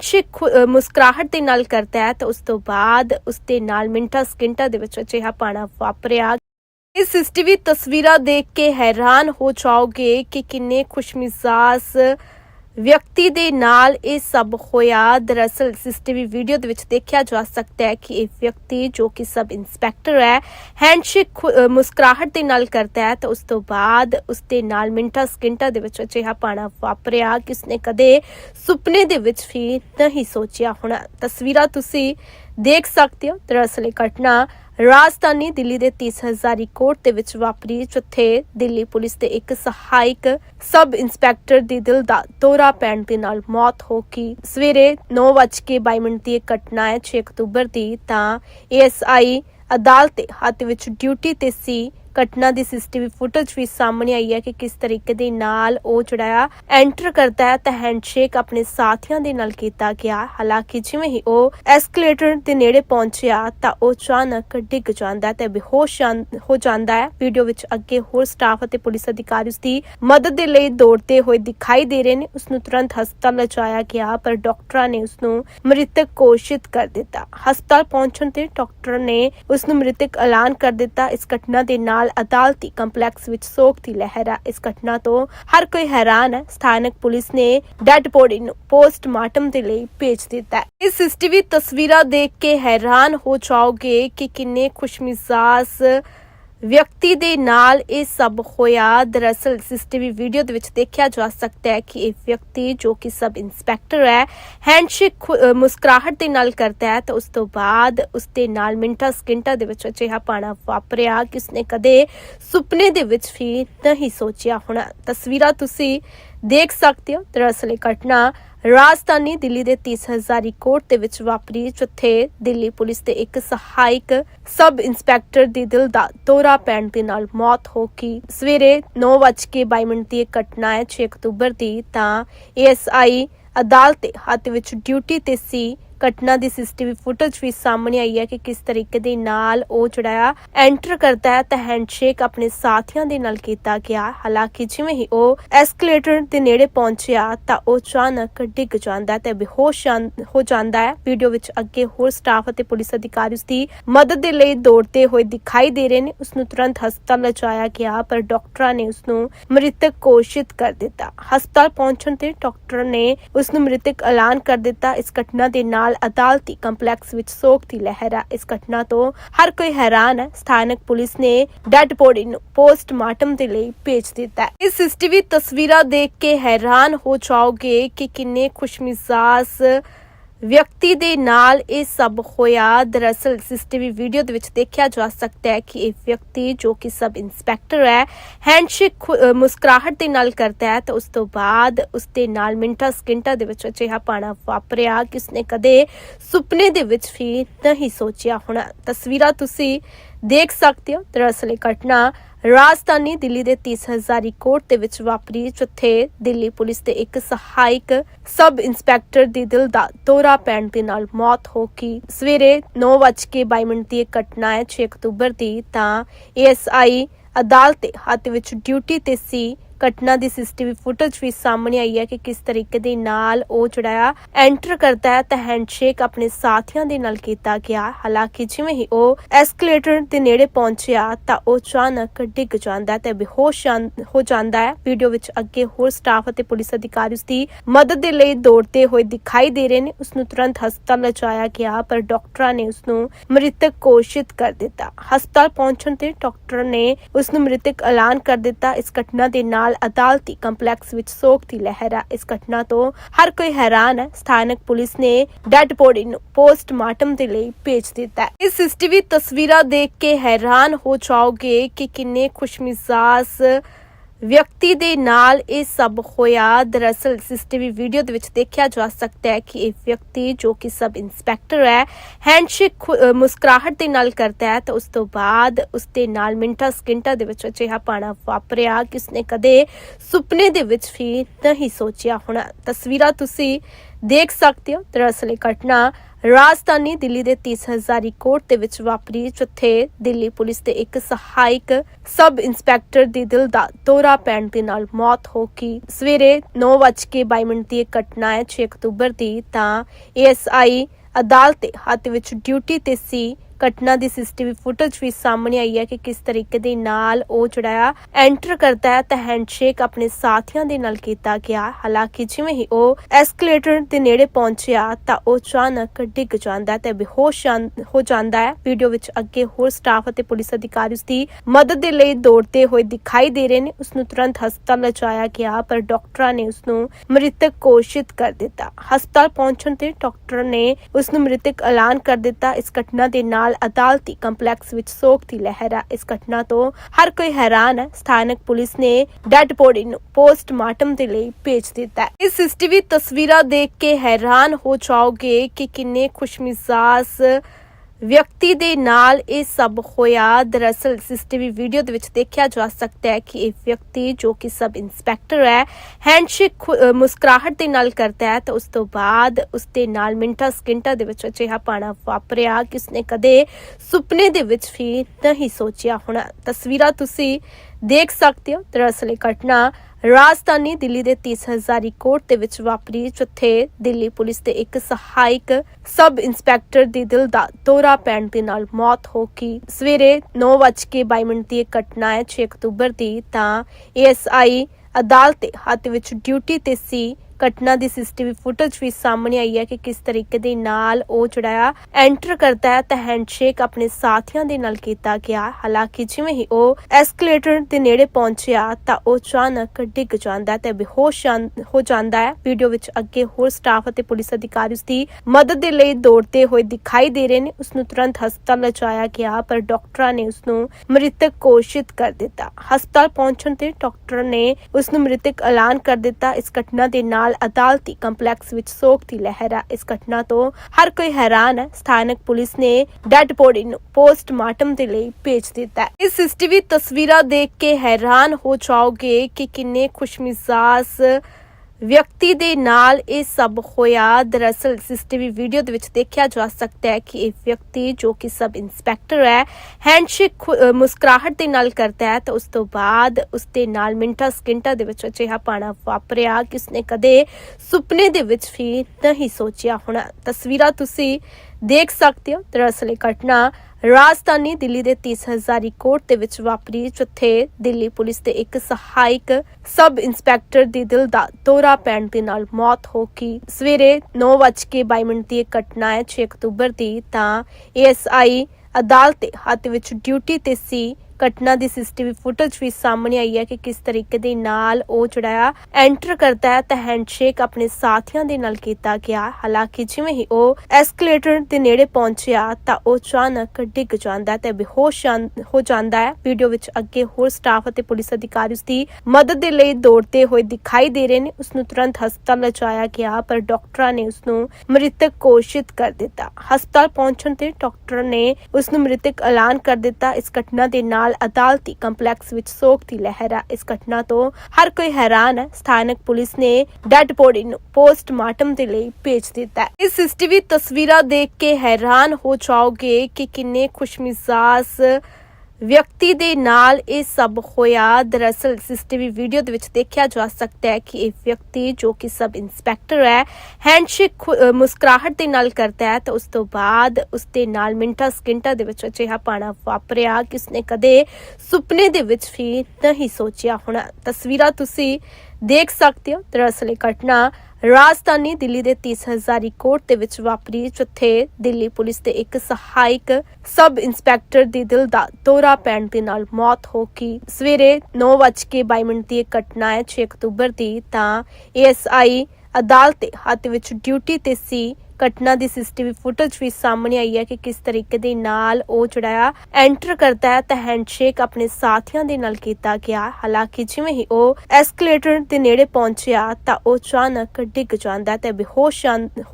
Handshake ਮੁਸਕਰਾਹਟ ਦੇ ਨਾਲ ਕਰਦਾ ਹੈ, ਤਾਂ ਉਸ ਤੋਂ ਬਾਅਦ ਉਸ ਦੇ ਨਾਲ ਮਿੰਟਾਂ, ਸਕਿੰਟਾਂ ਦੇ ਵਿੱਚ ਅਜਿਹਾ ਪਾਣਾ ਵਾਪਰਿਆ। ਇਹ ਸੀਸੀਟੀਵੀ ਤਸਵੀਰਾਂ ਦੇਖ ਕੇ ਹੈਰਾਨ ਹੋ ਜਾਓਗੇ ਕਿ ਕਿੰਨੇ ਖੁਸ਼ਮਿਜ਼ਾਜ ਵਿਅਕਤੀ ਦੇ ਨਾਲ ਇਹ ਸਭ ਹੋਇਆ। ਦਰਅਸਲ, ਸੀਸੀਟੀਵੀ ਵੀਡੀਓ ਦੇ ਵਿੱਚ ਦੇਖਿਆ ਜਾ ਸਕਦਾ ਹੈ ਕਿ ਇਹ ਵਿਅਕਤੀ ਜੋ ਕਿ ਸਬ ਇੰਸਪੈਕਟਰ ਹੈ ਹੈਂਡਸ਼ੇਕ ਮੁਸਕਰਾਹਟ ਦੇ ਨਾਲ ਕਰਦਾ ਹੈ। ਤਾਂ ਉਸ ਤੋਂ ਬਾਅਦ ਉਸ ਦੇ ਨਾਲ ਮਿੰਟਾਂ, ਸਕਿੰਟਾਂ ਦੇ ਵਿੱਚ ਅਜਿਹਾ ਪਾਣਾ ਵਾਪਰਿਆ ਕਿ ਉਸਨੇ ਕਦੇ ਸੁਪਨੇ ਦੇ ਵਿੱਚ ਵੀ ਨਹੀਂ ਸੋਚਿਆ ਹੋਣਾ। ਤਸਵੀਰਾਂ ਤੁਸੀਂ ਦੇਖ ਸਕਦੇ ਹੋ। ਦਰਅਸਲ, ਇਹ ਘਟਨਾ ਰਾਜਧਾਨੀ ਦਿੱਲੀ ਦੇ 30 ਹਜ਼ਾਰੀ ਕੋਰਟ ਦੇ ਵਿੱਚ ਵਾਪਰੀ, ਜਿੱਥੇ ਦਿੱਲੀ ਪੁਲਿਸ ਦੇ ਇੱਕ ਸਹਾਇਕ ਸਬ ਇੰਸਪੈਕਟਰ ਦੀ ਦਿਲ ਦਾ ਦੌਰਾ ਪੈਣ ਦੇ ਨਾਲ ਮੌਤ ਹੋ ਗਈ। ਸਵੇਰੇ 9:22 ਮਿੰਟ ਦੀ ਇਹ ਘਟਨਾ ਹੈ 6 ਅਕਤੂਬਰ ਦੀ। ਤਾਂ ਏਐਸਆਈ ਅਦਾਲਤ ਦੇ ਹੱਥ ਵਿੱਚ ਡਿਊਟੀ ਤੇ ਸੀ। ਘਟਨਾ ਦੀ ਸੀਸੀਟੀਵੀ ਫੁਟੇਜ ਵੀ ਸਾਹਮਣੇ ਆਈ ਹੈ ਕਿ ਕਿਸ ਤਰੀਕੇ ਦੇ ਨਾਲ ਉਹ ਜਿਹੜਾ ਐਂਟਰ ਕਰਦਾ ਹੈ ਤਾਂ ਹੈਂਡਸ਼ੇਕ ਆਪਣੇ ਸਾਥੀਆਂ ਦੇ ਨਾਲ ਕੀਤਾ ਗਿਆ। ਹਾਲਾਂਕਿ ਜਿਵੇਂ ਹੀ ਉਹ ਐਸਕੇਲੇਟਰ ਦੇ ਨੇੜੇ ਪਹੁੰਚਿਆ ਤਾਂ ਉਹ ਅਚਾਨਕ ਡਿੱਗ ਜਾਂਦਾ ਤੇ ਬੇਹੋਸ਼ ਹੋ ਜਾਂਦਾ ਹੈ। ਵੀਡੀਓ ਵਿੱਚ ਅੱਗੇ ਹੋਰ ਸਟਾਫ ਅਤੇ ਪੁਲਿਸ ਅਧਿਕਾਰੀ ਉਸ ਦੀ ਮਦਦ ਦੇ ਲਈ ਦੌੜਦੇ ਹੋਏ ਦਿਖਾਈ ਦੇ ਰਹੇ ਨੇ। ਉਸ ਨੂੰ ਤੁਰੰਤ ਹਸਪਤਾਲ ਲਿਜਾਇਆ ਗਿਆ, ਪਰ ਡਾਕਟਰਾਂ ਨੇ ਉਸ ਨੂੰ ਮ੍ਰਿਤਕ ਘੋਸ਼ਿਤ ਕਰ ਦਿੱਤਾ। ਹਸਪਤਾਲ ਪਹੁੰਚਣ ਤੇ ਡਾਕਟਰ ਨੇ ਉਸ ਨੂੰ ਮ੍ਰਿਤਕ ਐਲਾਨ ਕਰ ਦਿੱਤਾ। ਇਸ ਘਟਨਾ ਦੇ ਨਾਲ ਅਦਾਲਤੀ ਕੰਪਲੈਕਸ ਵਿੱਚ ਸੋਗ ਦੀ ਲਹਿਰ ਹੈ ਇਸ ਘਟਨਾ ਤੋਂ ਹਰ ਕੋਈ ਹੈਰਾਨ ਹੈ ਸਥਾਨਕ ਪੁਲਿਸ ਨੇ ਡੈਡ ਬੋਡੀ ਨੂੰ ਪੋਸਟਮਾਰਟਮ ਦੇ ਲਈ ਭੇਜ ਦਿੱਤਾ ਇਸ ਸੀਸੀਟੀਵੀ ਤਸਵੀਰਾਂ ਦੇਖ ਕੇ ਹੈਰਾਨ ਹੋ ਜਾਓਗੇ ਕਿ ਕਿੰਨੇ ਖੁਸ਼ਮਿਜ਼ਾਜ ਵਿਅਕਤੀ ਦੇ ਨਾਲ ਇਹ ਸਭ ਹੋਇਆ। ਦਰਅਸਲ ਸੀਸੀਟੀਵੀ ਵੀਡੀਓ ਦੇ ਵਿੱਚ ਦੇਖਿਆ ਜਾ ਸਕਦਾ ਹੈ ਕਿ ਇਹ ਵਿਅਕਤੀ ਜੋ ਕਿ ਸਬ ਇੰਸਪੈਕਟਰ ਹੈ ਹੈਂਡਸ਼ੇਕ ਮੁਸਕਰਾਹਟ ਦੇ ਨਾਲ ਕਰਦਾ ਹੈ ਤਾਂ ਉਸ ਤੋਂ ਬਾਅਦ ਉਸ ਦੇ ਨਾਲ ਮਿੰਟਾਂ ਸਕਿੰਟਾਂ ਦੇ ਵਿੱਚ ਅਜਿਹਾ ਪਾਣਾ ਵਾਪਰਿਆ ਕਿ ਉਸਨੇ ਕਦੇ ਸੁਪਨੇ ਦੇ ਵਿੱਚ ਵੀ ਨਹੀਂ ਸੋਚਿਆ ਹੋਣਾ। ਤਸਵੀਰਾਂ ਤੁਸੀਂ ਦੇਖ ਸਕਦੇ ਹੋ। ਦਰਅਸਲ ਇਹ ਘਟਨਾ ਰਾਜਧਾਨੀ ਦਿੱਲੀ ਦੇ 30 ਹਜ਼ਾਰੀ ਦੇ ਵਿੱਚ ਵਾਪਰੀ, ਜਿੱਥੇ ਦਿੱਲੀ ਪੁਲਿਸ ਦੇ ਇੱਕ ਸਹਾਇਕ ਸਬ ਇੰਸਪੈਕਟਰ ਦੀ ਦਿਲ ਦਾ ਦੌਰਾ ਪੈਣ ਦੇ ਨਾਲ ਮੌਤ ਹੋ ਗਈ। ਸਵੇਰੇ 9:22 ਮਿੰਟ ਦੀ ਇਹ ਘਟਨਾ ਹੈ 6 ਅਕਤੂਬਰ ਦੀ। ਤਾਂ ਏਐਸਆਈ ਅਦਾਲਤ ਦੇ ਹੱਥ ਵਿੱਚ ਡਿਊਟੀ ਤੇ ਸੀ ਘਟਨਾ ਦੀ ਸੀਸੀਟੀਵੀ ਫੁਟੇਜ ਵੀ ਸਾਹਮਣੇ ਆਈ ਹੈ ਕਿ ਕਿਸ ਤਰੀਕੇ ਦੇ ਨਾਲ ਉਹ ਜਿਹੜਾ ਐਂਟਰ ਕਰਦਾ ਹੈ, ਤਾਂ ਹੈਂਡਸ਼ੇਕ ਆਪਣੇ ਸਾਥੀਆਂ ਦੇ ਨਾਲ ਕੀਤਾ ਗਿਆ। ਹਾਲਾਂਕਿ ਜਿਵੇਂ ਹੀ ਉਹ ਐਸਕੇਲੇਟਰ ਦੇ ਨੇੜੇ ਪਹੁੰਚਿਆ, ਤਾਂ ਉਹ ਅਚਾਨਕ ਡਿੱਗ ਜਾਂਦਾ ਤੇ ਬੇਹੋਸ਼ ਹੋ ਜਾਂਦਾ ਹੈ। ਵੀਡੀਓ ਵਿੱਚ ਅੱਗੇ ਹੋਰ ਸਟਾਫ ਅਤੇ ਪੁਲਿਸ ਅਧਿਕਾਰੀ ਉਸ ਦੀ ਮਦਦ ਦੇ ਲਈ ਦੌੜਦੇ ਹੋਏ ਦਿਖਾਈ ਦੇ ਰਹੇ ਨੇ। ਉਸ ਨੂੰ ਤੁਰੰਤ ਹਸਪਤਾਲ ਲਿਜਾਇਆ ਗਿਆ, ਪਰ ਡਾਕਟਰਾਂ ਨੇ ਉਸ ਨੂੰ ਮ੍ਰਿਤਕ ਘੋਸ਼ਿਤ ਕਰ ਦਿੱਤਾ। ਹਸਪਤਾਲ ਪਹੁੰਚਣ ਤੇ ਡਾਕਟਰ ਨੇ ਉਸ ਨੂੰ ਮ੍ਰਿਤਕ ਐਲਾਨ ਕਰ ਦਿੱਤਾ। ਇਸ ਘਟਨਾ ਦੇ ਨਾਲ ਅਦਾਲਤੀ ਕੰਪਲੈਕਸ ਵਿੱਚ ਸੋਗ ਦੀ ਲਹਿਰ ਹੈ ਇਸ ਘਟਨਾ ਤੋਂ ਹਰ ਕੋਈ ਹੈਰਾਨ ਹੈ। ਸਥਾਨਕ ਪੁਲਿਸ ਨੇ ਡੈਡ ਬੋਡੀ ਨੂੰ ਪੋਸਟਮਾਰਟਮ ਦੇ ਲਈ ਭੇਜ ਦਿੱਤਾ ਹੈ। ਇਸ ਸੀਸੀਟੀਵੀ ਤਸਵੀਰਾਂ ਦੇਖ ਕੇ ਹੈਰਾਨ ਹੋ ਜਾਓਗੇ ਕਿ ਕਿੰਨੇ ਖੁਸ਼ਮਿਜ਼ਾਜ ਵਿਅਕਤੀ ਦੇ ਨਾਲ ਇਹ ਸਭ ਹੋਇਆ। ਦਰਅਸਲ ਸੀਸੀਟੀਵੀ ਵੀਡੀਓ ਦੇ ਵਿੱਚ ਦੇਖਿਆ ਜਾ ਸਕਦਾ ਹੈ ਕਿ ਇਹ ਵਿਅਕਤੀ ਜੋ ਕਿ ਸਬ ਇੰਸਪੈਕਟਰ ਹੈ ਹੈਂਡਸ਼ੇਕ ਮੁਸਕਰਾਹਟ ਦੇ ਨਾਲ ਕਰਦਾ ਹੈ ਤਾਂ ਉਸ ਤੋਂ ਬਾਅਦ ਉਸ ਦੇ ਨਾਲ ਮਿੰਟਾਂ ਸਕਿੰਟਾਂ ਦੇ ਵਿੱਚ ਅਜਿਹਾ ਪਾਣਾ ਵਾਪਰਿਆ ਕਿ ਉਸਨੇ ਕਦੇ ਸੁਪਨੇ ਦੇ ਵਿੱਚ ਵੀ ਨਹੀਂ ਸੋਚਿਆ ਹੋਣਾ। ਤਸਵੀਰਾਂ ਤੁਸੀਂ ਦੇਖ ਸਕਦੇ ਹੋ। ਦਰਅਸਲ ਇਹ ਘਟਨਾ ਰਾਜਧਾਨੀ ਦਿੱਲੀ ਦੇ 30 ਹਜ਼ਾਰੀ ਦੇ ਵਿੱਚ ਵਾਪਰੀ, ਜਿੱਥੇ ਦਿੱਲੀ ਪੁਲਿਸ ਦੇ ਇੱਕ ਸਹਾਇਕ ਸਬ ਇੰਸਪੈਕਟਰ ਦੀ ਦਿਲ ਦਾ ਦੌਰਾ ਪੈਣ ਦੇ ਨਾਲ ਮੌਤ ਹੋ ਗਈ। ਸਵੇਰੇ 9:22 ਮਿੰਟ ਦੀ ਇਹ ਘਟਨਾ ਹੈ 6 ਅਕਤੂਬਰ ਦੀ। ਤਾਂ ਏਐਸਆਈ ਅਦਾਲਤ ਦੇ ਹੱਥ ਵਿੱਚ ਡਿਊਟੀ ਤੇ ਸੀ। ਘਟਨਾ ਦੀ ਸੀਸੀਟੀਵੀ ਫੁਟੇਜ ਵੀ ਸਾਹਮਣੇ ਆਈ ਹੈ ਕਿ ਕਿਸ ਤਰੀਕੇ ਦੇ ਨਾਲ ਉਹ ਜਿਹੜਾ ਐਂਟਰ ਕਰਦਾ ਹੈ, ਤਾਂ ਹੈਂਡਸ਼ੇਕ ਆਪਣੇ ਸਾਥੀਆਂ ਦੇ ਨਾਲ ਕੀਤਾ ਗਿਆ। ਹਾਲਾਂਕਿ ਜਿਵੇਂ ਹੀ ਉਹ ਐਸਕੇਲੇਟਰ ਦੇ ਨੇੜੇ ਪਹੁੰਚਿਆ, ਤਾਂ ਉਹ ਅਚਾਨਕ ਡਿੱਗ ਜਾਂਦਾ ਹੈ ਤੇ ਬੇਹੋਸ਼ ਹੋ ਜਾਂਦਾ ਹੈ। ਵੀਡੀਓ ਵਿੱਚ ਅੱਗੇ ਹੋਰ ਸਟਾਫ ਅਤੇ ਪੁਲਿਸ ਅਧਿਕਾਰੀ ਉਸ ਦੀ ਮਦਦ ਦੇ ਲਈ ਦੌੜਦੇ ਹੋਏ ਦਿਖਾਈ ਦੇ ਰਹੇ ਨੇ। ਉਸ ਨੂੰ ਤੁਰੰਤ ਹਸਪਤਾਲ ਲਿਜਾਇਆ ਗਿਆ, ਪਰ ਡਾਕਟਰਾਂ ਨੇ ਉਸ ਨੂੰ ਮ੍ਰਿਤਕ ਘੋਸ਼ਿਤ ਕਰ ਦਿੱਤਾ। ਹਸਪਤਾਲ ਪਹੁੰਚਣ ਤੇ ਡਾਕਟਰ ਨੇ ਉਸ ਨੂੰ ਮ੍ਰਿਤਕ ਐਲਾਨ ਕਰ ਦਿੱਤਾ। ਇਸ ਘਟਨਾ ਦੇ ਨਾਲ ਅਦਾਲਤੀ ਕੰਪਲੈਕਸ ਵਿੱਚ ਸੋਗ ਦੀ ਲਹਿਰ ਹੈ ਇਸ ਘਟਨਾ ਤੋਂ ਹਰ ਕੋਈ ਹੈਰਾਨ ਹੈ। ਸਥਾਨਕ ਪੁਲਿਸ ਨੇ ਡੈਡ ਬੋਡੀ ਨੂੰ ਪੋਸਟਮਾਰਟਮ ਦੇ ਲਈ ਭੇਜ ਦਿੱਤਾ ਹੈ। ਇਸ ਸੀਸੀਟੀਵੀ ਤਸਵੀਰਾਂ ਦੇਖ ਕੇ ਹੈਰਾਨ ਹੋ ਜਾਓਗੇ ਕਿ ਕਿੰਨੇ ਖੁਸ਼ਮਿਜ਼ਾਜ ਵਿਅਕਤੀ ਦੇ ਨਾਲ ਇਹ ਸਭ ਹੋਇਆ। ਦਰਅਸਲ ਸੀਸੀਟੀਵੀ ਵੀਡੀਓ ਦੇ ਵਿੱਚ ਦੇਖਿਆ ਜਾ ਸਕਦਾ ਹੈ ਕਿ ਇਹ ਵਿਅਕਤੀ ਜੋ ਕਿ ਸਬ ਇੰਸਪੈਕਟਰ ਹੈ ਹੈਂਡਸ਼ੇਕ ਮੁਸਕਰਾਹਟ ਦੇ ਨਾਲ ਕਰਦਾ ਹੈ ਤਾਂ ਉਸ ਤੋਂ ਬਾਅਦ ਉਸ ਦੇ ਨਾਲ ਮਿੰਟਾਂ ਸਕਿੰਟਾਂ ਦੇ ਵਿੱਚ ਅਜਿਹਾ ਪਾਣਾ ਵਾਪਰਿਆ ਕਿ ਉਸਨੇ ਕਦੇ ਸੁਪਨੇ ਦੇ ਵਿੱਚ ਵੀ ਨਹੀਂ ਸੋਚਿਆ ਹੋਣਾ। ਤਸਵੀਰਾਂ ਤੁਸੀਂ ਦੇਖ ਸਕਦੇ ਹੋ। ਦਰਅਸਲ ਇਹ ਘਟਨਾ ਰਾਜਧਾਨੀ ਦਿੱਲੀ ਦੇ 30 ਹਜ਼ਾਰੀ ਦੇ ਵਿੱਚ ਵਾਪਰੀ, ਜਿੱਥੇ ਦਿੱਲੀ ਪੁਲਿਸ ਦੇ ਇੱਕ ਸਹਾਇਕ ਸਬ ਇੰਸਪੈਕਟਰ ਦੀ ਦਿਲ ਦਾ ਦੌਰਾ ਪੈਣ ਦੇ ਨਾਲ ਮੌਤ ਹੋ ਗਈ। ਸਵੇਰੇ 9:22 ਮਿੰਟ ਦੀ ਇਹ ਘਟਨਾ ਹੈ 6 ਅਕਤੂਬਰ ਦੀ। ਤਾਂ ਏਐਸਆਈ ਅਦਾਲਤ ਦੇ ਹੱਥ ਵਿੱਚ ਡਿਊਟੀ ਤੇ ਸੀ ਘਟਨਾ ਦੀ ਸੀਸੀਟੀਵੀ ਫੁਟੇਜ ਵੀ ਸਾਹਮਣੇ ਆਈ ਹੈ ਕਿ ਕਿਸ ਤਰੀਕੇ ਦੇ ਨਾਲ ਉਹ ਜਿਹੜਾ ਐਂਟਰ ਕਰਦਾ ਹੈ ਤਾਂ ਹੈਂਡਸ਼ੇਕ ਆਪਣੇ ਸਾਥੀਆਂ ਦੇ ਨਾਲ ਕੀਤਾ ਗਿਆ। ਹਾਲਾਂਕਿ ਜਿਵੇਂ ਹੀ ਉਹ ਐਸਕੇਲੇਟਰ ਦੇ ਨੇੜੇ ਪਹੁੰਚਿਆ ਤਾਂ ਉਹ ਅਚਾਨਕ ਡਿੱਗ ਜਾਂਦਾ ਹੈ ਤੇ ਬੇਹੋਸ਼ ਹੋ ਜਾਂਦਾ ਹੈ। ਵੀਡੀਓ ਵਿੱਚ ਅੱਗੇ ਹੋਰ ਸਟਾਫ ਅਤੇ ਪੁਲਿਸ ਅਧਿਕਾਰੀ ਉਸ ਦੀ ਮਦਦ ਦੇ ਲਈ ਦੌੜਦੇ ਹੋਏ ਦਿਖਾਈ ਦੇ ਰਹੇ ਨੇ। ਉਸ ਨੂੰ ਤੁਰੰਤ ਹਸਪਤਾਲ ਲਿਜਾਇਆ ਗਿਆ, ਪਰ ਡਾਕਟਰਾਂ ਨੇ ਉਸ ਨੂੰ ਮ੍ਰਿਤਕ ਘੋਸ਼ਿਤ ਕਰ ਦਿੱਤਾ। ਹਸਪਤਾਲ ਪਹੁੰਚਣ ਤੇ ਡਾਕਟਰ ਨੇ ਉਸ ਨੂੰ ਮ੍ਰਿਤਕ ਐਲਾਨ ਕਰ ਦਿੱਤਾ। ਇਸ ਘਟਨਾ ਦੇ ਨਾਲ ਅਦਾਲਤੀ ਕੰਪਲੈਕਸ ਵਿੱਚ ਸੋਗ ਦੀ ਲਹਿਰ ਹੈ ਇਸ ਘਟਨਾ ਤੋਂ ਹਰ ਕੋਈ ਹੈਰਾਨ ਹੈ ਸਥਾਨਕ ਪੁਲਿਸ ਨੇ ਡੈਡ ਬੋਡੀ ਨੂੰ ਪੋਸਟਮਾਰਟਮ ਦੇ ਲਈ ਭੇਜ ਦਿੱਤਾ। ਹੈ ਇਸ ਸੀਸੀਟੀਵੀ ਤਸਵੀਰਾਂ ਦੇਖ ਕੇ ਹੈਰਾਨ ਹੋ ਜਾਓਗੇ ਕਿ ਕਿੰਨੇ ਖੁਸ਼ਮਿਜ਼ਾਜ ਵਿਅਕਤੀ ਦੇ ਨਾਲ ਇਹ ਸਭ ਹੋਇਆ। ਦਰਅਸਲ ਸੀਸੀਟੀਵੀ ਵੀਡੀਓ ਦੇ ਵਿੱਚ ਦੇਖਿਆ ਜਾ ਸਕਦਾ ਹੈ ਕਿ ਇਹ ਵਿਅਕਤੀ ਜੋ ਕਿ ਸਬ ਇੰਸਪੈਕਟਰ ਹੈ ਹੈਂਡਸ਼ੇਕ ਮੁਸਕਰਾਹਟ ਦੇ ਨਾਲ ਕਰਦਾ ਹੈ ਤਾਂ ਉਸ ਤੋਂ ਬਾਅਦ ਉਸ ਦੇ ਨਾਲ ਮਿੰਟਾਂ ਸਕਿੰਟਾਂ ਦੇ ਵਿੱਚ ਅਜਿਹਾ ਪਾਣਾ ਵਾਪਰਿਆ ਕਿ ਉਸਨੇ ਕਦੇ ਸੁਪਨੇ ਦੇ ਵਿੱਚ ਵੀ ਨਹੀਂ ਸੋਚਿਆ ਹੋਣਾ। ਤਸਵੀਰਾਂ ਤੁਸੀਂ ਦੇਖ ਸਕਦੇ ਹੋ। ਦਰਅਸਲ ਇਹ ਘਟਨਾ ਰਾਜਧਾਨੀ ਦਿੱਲੀ ਦੇ 30 ਹਜ਼ਾਰੀ ਦੇ ਵਿੱਚ ਵਾਪਰੀ, ਜਿੱਥੇ ਦਿੱਲੀ ਪੁਲਿਸ ਦੇ ਇੱਕ ਸਹਾਇਕ ਸਬ ਇੰਸਪੈਕਟਰ ਦੀ ਦਿਲ ਦਾ ਦੌਰਾ ਪੈਣ ਦੇ ਨਾਲ ਮੌਤ ਹੋ ਗਈ। ਸਵੇਰੇ 9:22 ਮਿੰਟ ਦੀ ਘਟਨਾ ਹੈ 6 ਅਕਤੂਬਰ ਦੀ। ਤਾਂ ਏਐਸਆਈ ਅਦਾਲਤ ਦੇ ਹੱਥ ਵਿੱਚ ਡਿਊਟੀ ਤੇ ਸੀ ਘਟਨਾ ਦੀ ਸੀਸੀਟੀਵੀ ਫੁਟੇਜ ਵੀ ਸਾਹਮਣੇ ਆਈ ਹੈ ਕਿ ਕਿਸ ਤਰੀਕੇ ਦੇ ਨਾਲ ਉਹ ਜਿਹੜਾ ਐਂਟਰ ਕਰਦਾ ਹੈ ਤਾਂ ਹੈਂਡਸ਼ੇਕ ਆਪਣੇ ਸਾਥੀਆਂ ਦੇ ਨਾਲ ਕੀਤਾ ਗਿਆ। ਹਾਲਾਂਕਿ ਜਿਵੇਂ ਹੀ ਉਹ ਐਸਕੇਲੇਟਰ ਦੇ ਨੇੜੇ ਪਹੁੰਚਿਆ ਤਾਂ ਉਹ ਅਚਾਨਕ ਡਿੱਗ ਜਾਂਦਾ ਤੇ ਬੇਹੋਸ਼ ਹੋ ਜਾਂਦਾ ਹੈ। ਵੀਡੀਓ ਵਿੱਚ ਅੱਗੇ ਹੋਰ ਸਟਾਫ ਅਤੇ ਪੁਲਿਸ ਅਧਿਕਾਰੀ ਉਸ ਦੀ ਮਦਦ ਦੇ ਲਈ ਦੌੜਦੇ ਹੋਏ ਦਿਖਾਈ ਦੇ ਰਹੇ ਨੇ। ਉਸ ਨੂੰ ਤੁਰੰਤ ਹਸਪਤਾਲ ਲਿਜਾਇਆ ਗਿਆ, ਪਰ ਡਾਕਟਰਾਂ ਨੇ ਉਸ ਨੂੰ ਮ੍ਰਿਤਕ ਘੋਸ਼ਿਤ ਕਰ ਦਿੱਤਾ। ਹਸਪਤਾਲ ਪਹੁੰਚਣ ਤੇ ਡਾਕਟਰ ਨੇ ਉਸ ਨੂੰ ਮ੍ਰਿਤਕ ਐਲਾਨ ਕਰ ਦਿੱਤਾ। ਇਸ ਘਟਨਾ ਦੇ ਨਾਲ ਅਦਾਲਤੀ ਕੰਪਲੈਕਸ ਵਿੱਚ ਸੋਗ ਦੀ ਲਹਿਰ ਹੈ ਇਸ ਘਟਨਾ ਤੋਂ ਹਰ ਕੋਈ ਹੈਰਾਨ ਹੈ। ਸਥਾਨਕ ਪੁਲਿਸ ਨੇ ਡੈਡ ਬੋਡੀ ਨੂੰ ਪੋਸਟਮਾਰਟਮ ਦੇ ਲਈ ਭੇਜ ਦਿੱਤਾ ਹੈ। ਇਸ ਸੀਸੀਟੀਵੀ ਤਸਵੀਰਾਂ ਦੇਖ ਕੇ ਹੈਰਾਨ ਹੋ ਜਾਓਗੇ ਕਿ ਕਿੰਨੇ ਖੁਸ਼ਮਿਜ਼ਾਜ ਵਿਅਕਤੀ ਦੇ ਨਾਲ ਇਹ ਸਭ ਹੋਇਆ। ਦਰਅਸਲ ਸੀਸੀਟੀਵੀ ਵੀਡੀਓ ਦੇ ਵਿੱਚ ਦੇਖਿਆ ਜਾ ਸਕਦਾ ਹੈ ਕਿ ਇਹ ਵਿਅਕਤੀ ਜੋ ਕਿ ਸਬ ਇੰਸਪੈਕਟਰ ਹੈ ਹੈਂਡਸ਼ੇਕ ਮੁਸਕਰਾਹਟ ਦੇ ਨਾਲ ਕਰਦਾ ਹੈ ਤਾਂ ਉਸ ਤੋਂ ਬਾਅਦ ਉਸ ਦੇ ਨਾਲ ਮਿੰਟਾਂ ਸਕਿੰਟਾਂ ਦੇ ਵਿੱਚ ਅਜਿਹਾ ਪਾਣਾ ਵਾਪਰਿਆ ਕਿ ਉਸਨੇ ਕਦੇ ਸੁਪਨੇ ਦੇ ਵਿੱਚ ਵੀ ਨਹੀਂ ਸੋਚਿਆ ਹੋਣਾ। ਤਸਵੀਰਾਂ ਤੁਸੀਂ ਦੇਖ ਸਕਦੇ ਹੋ। ਦਰਅਸਲ ਇਹ ਘਟਨਾ ਰਾਜਧਾਨੀ ਦਿੱਲੀ ਦੇ 30 ਹਜ਼ਾਰੀ ਦੇ ਵਿੱਚ ਵਾਪਰੀ, ਜਿੱਥੇ ਦਿੱਲੀ ਪੁਲਿਸ ਦੇ ਇੱਕ ਸਹਾਇਕ ਸਬ ਇੰਸਪੈਕਟਰ ਦੀ ਦਿਲ ਦਾ ਦੌਰਾ ਪੈਣ ਦੇ ਨਾਲ ਮੌਤ ਹੋ ਗਈ। ਸਵੇਰੇ 9:22 ਮਿੰਟ ਦੀ ਇਹ ਘਟਨਾ ਹੈ 6 ਅਕਤੂਬਰ ਦੀ। ਤਾਂ ਏਐਸਆਈ ਅਦਾਲਤ ਦੇ ਹੱਥ ਵਿੱਚ ਡਿਊਟੀ ਤੇ ਸੀ ਘਟਨਾ ਦੀ ਸੀਸੀਟੀਵੀ ਫੁਟੇਜ ਵੀ ਸਾਹਮਣੇ ਆਈ ਹੈ ਕਿ ਕਿਸ ਤਰੀਕੇ ਦੇ ਨਾਲ ਉਹ ਜਿਹੜਾ ਐਂਟਰ ਕਰਦਾ ਹੈ ਤਾਂ ਹੈਂਡਸ਼ੇਕ ਆਪਣੇ ਸਾਥੀਆਂ ਦੇ ਨਾਲ ਕੀਤਾ ਗਿਆ। ਹਾਲਾਂਕਿ ਜਿਵੇਂ ਹੀ ਉਹ ਐਸਕੇਲੇਟਰ ਦੇ ਨੇੜੇ ਪਹੁੰਚਿਆ ਤਾਂ ਉਹ ਅਚਾਨਕ ਡਿੱਗ ਜਾਂਦਾ ਤੇ ਬੇਹੋਸ਼ ਹੋ ਜਾਂਦਾ ਹੈ। ਵੀਡੀਓ ਵਿੱਚ ਅੱਗੇ ਹੋਰ ਸਟਾਫ ਅਤੇ ਪੁਲਿਸ ਅਧਿਕਾਰੀ ਉਸ ਦੀ ਮਦਦ ਦੇ ਲਈ ਦੌੜਦੇ ਹੋਏ ਦਿਖਾਈ ਦੇ ਰਹੇ ਨੇ। ਉਸ ਨੂੰ ਤੁਰੰਤ ਹਸਪਤਾਲ ਲਿਜਾਇਆ ਗਿਆ, ਪਰ ਡਾਕਟਰਾਂ ਨੇ ਉਸ ਨੂੰ ਮ੍ਰਿਤਕ ਘੋਸ਼ਿਤ ਕਰ ਦਿੱਤਾ। ਹਸਪਤਾਲ ਪਹੁੰਚਣ ਤੇ ਡਾਕਟਰ ਨੇ ਉਸ ਨੂੰ ਮ੍ਰਿਤਕ ਐਲਾਨ ਕਰ ਦਿੱਤਾ। ਇਸ ਘਟਨਾ ਦੇ ਨਾਲ ਅਦਾਲਤੀ ਕੰਪਲੈਕਸ ਵਿੱਚ ਸੋਗ ਦੀ ਲਹਿਰ ਆ। ਇਸ ਘਟਨਾ ਤੋਂ ਹਰ ਕੋਈ ਹੈਰਾਨ ਹੈ ਸਥਾਨਕ ਪੁਲਿਸ ਨੇ ਡੈਡ ਬੋਡੀ ਨੂੰ ਪੋਸਟਮਾਰਟਮ ਦੇ ਲਈ ਭੇਜ ਦਿੱਤਾ। ਹੈ ਇਸ ਸੀਸੀਟੀਵੀ ਤਸਵੀਰਾਂ ਦੇਖ ਕੇ ਹੈਰਾਨ ਹੋ ਜਾਓਗੇ ਕਿ ਕਿੰਨੇ ਖੁਸ਼ਮਿਜ਼ਾਜ ਵਿਅਕਤੀ ਦੇ ਨਾਲ ਇਹ ਸਭ ਹੋਇਆ। ਦਰਅਸਲ ਸੀਸੀਟੀਵੀ ਵੀਡੀਓ ਦੇ ਵਿੱਚ ਦੇਖਿਆ ਜਾ ਸਕਦਾ ਹੈ ਕਿ ਇਹ ਵਿਅਕਤੀ ਜੋ ਕਿ ਸਬ ਇੰਸਪੈਕਟਰ ਹੈ ਹੈਂਡਸ਼ੇਕ ਮੁਸਕਰਾਹਟ ਦੇ ਨਾਲ ਕਰਦਾ ਹੈ ਤਾਂ ਉਸ ਤੋਂ ਬਾਅਦ ਉਸ ਦੇ ਨਾਲ ਮਿੰਟਾਂ ਸਕਿੰਟਾਂ ਦੇ ਵਿੱਚ ਅਜਿਹਾ ਪਾਣਾ ਵਾਪਰਿਆ ਕਿ ਉਸਨੇ ਕਦੇ ਸੁਪਨੇ ਦੇ ਵਿੱਚ ਵੀ ਨਹੀਂ ਸੋਚਿਆ ਹੋਣਾ। ਤਸਵੀਰਾਂ ਤੁਸੀਂ ਦੇਖ ਸਕਦੇ ਹੋ। ਦਰਅਸਲ ਇਹ ਘਟਨਾ ਰਾਜਧਾਨੀ ਦਿੱਲੀ ਦੇ 30 ਹਜ਼ਾਰੀ ਦੇ ਵਿੱਚ ਵਾਪਰੀ, ਜਿੱਥੇ ਦਿੱਲੀ ਪੁਲਿਸ ਦੇ ਇੱਕ ਸਹਾਇਕ ਸਬ ਇੰਸਪੈਕਟਰ ਦੀ ਦਿਲ ਦਾ ਦੌਰਾ ਪੈਣ ਦੇ ਨਾਲ ਮੌਤ ਹੋ ਗਈ। ਸਵੇਰੇ 9:22 ਮਿੰਟ ਦੀ ਇਹ ਘਟਨਾ ਹੈ 6 ਅਕਤੂਬਰ ਦੀ। ਤਾਂ ਏਐਸਆਈ ਅਦਾਲਤ ਦੇ ਹੱਥ ਵਿੱਚ ਡਿਊਟੀ ਤੇ ਸੀ ਘਟਨਾ ਦੀ ਸੀਸੀਟੀਵੀ ਫੁਟੇਜ ਵੀ ਸਾਹਮਣੇ ਆਈ ਹੈ ਕਿ ਕਿਸ ਤਰੀਕੇ ਦੇ ਨਾਲ ਉਹ ਜਿਹੜਾ ਐਂਟਰ ਕਰਦਾ ਹੈ ਤਾਂ ਹੈਂਡਸ਼ੇਕ ਆਪਣੇ ਸਾਥੀਆਂ ਦੇ ਨਾਲ ਕੀਤਾ ਗਿਆ। ਹਾਲਾਂਕਿ ਜਿਵੇਂ ਹੀ ਉਹ ਐਸਕੇਲੇਟਰ ਦੇ ਨੇੜੇ ਪਹੁੰਚਿਆ ਤਾਂ ਉਹ ਅਚਾਨਕ ਡਿੱਗ ਜਾਂਦਾ ਤੇ ਬੇਹੋਸ਼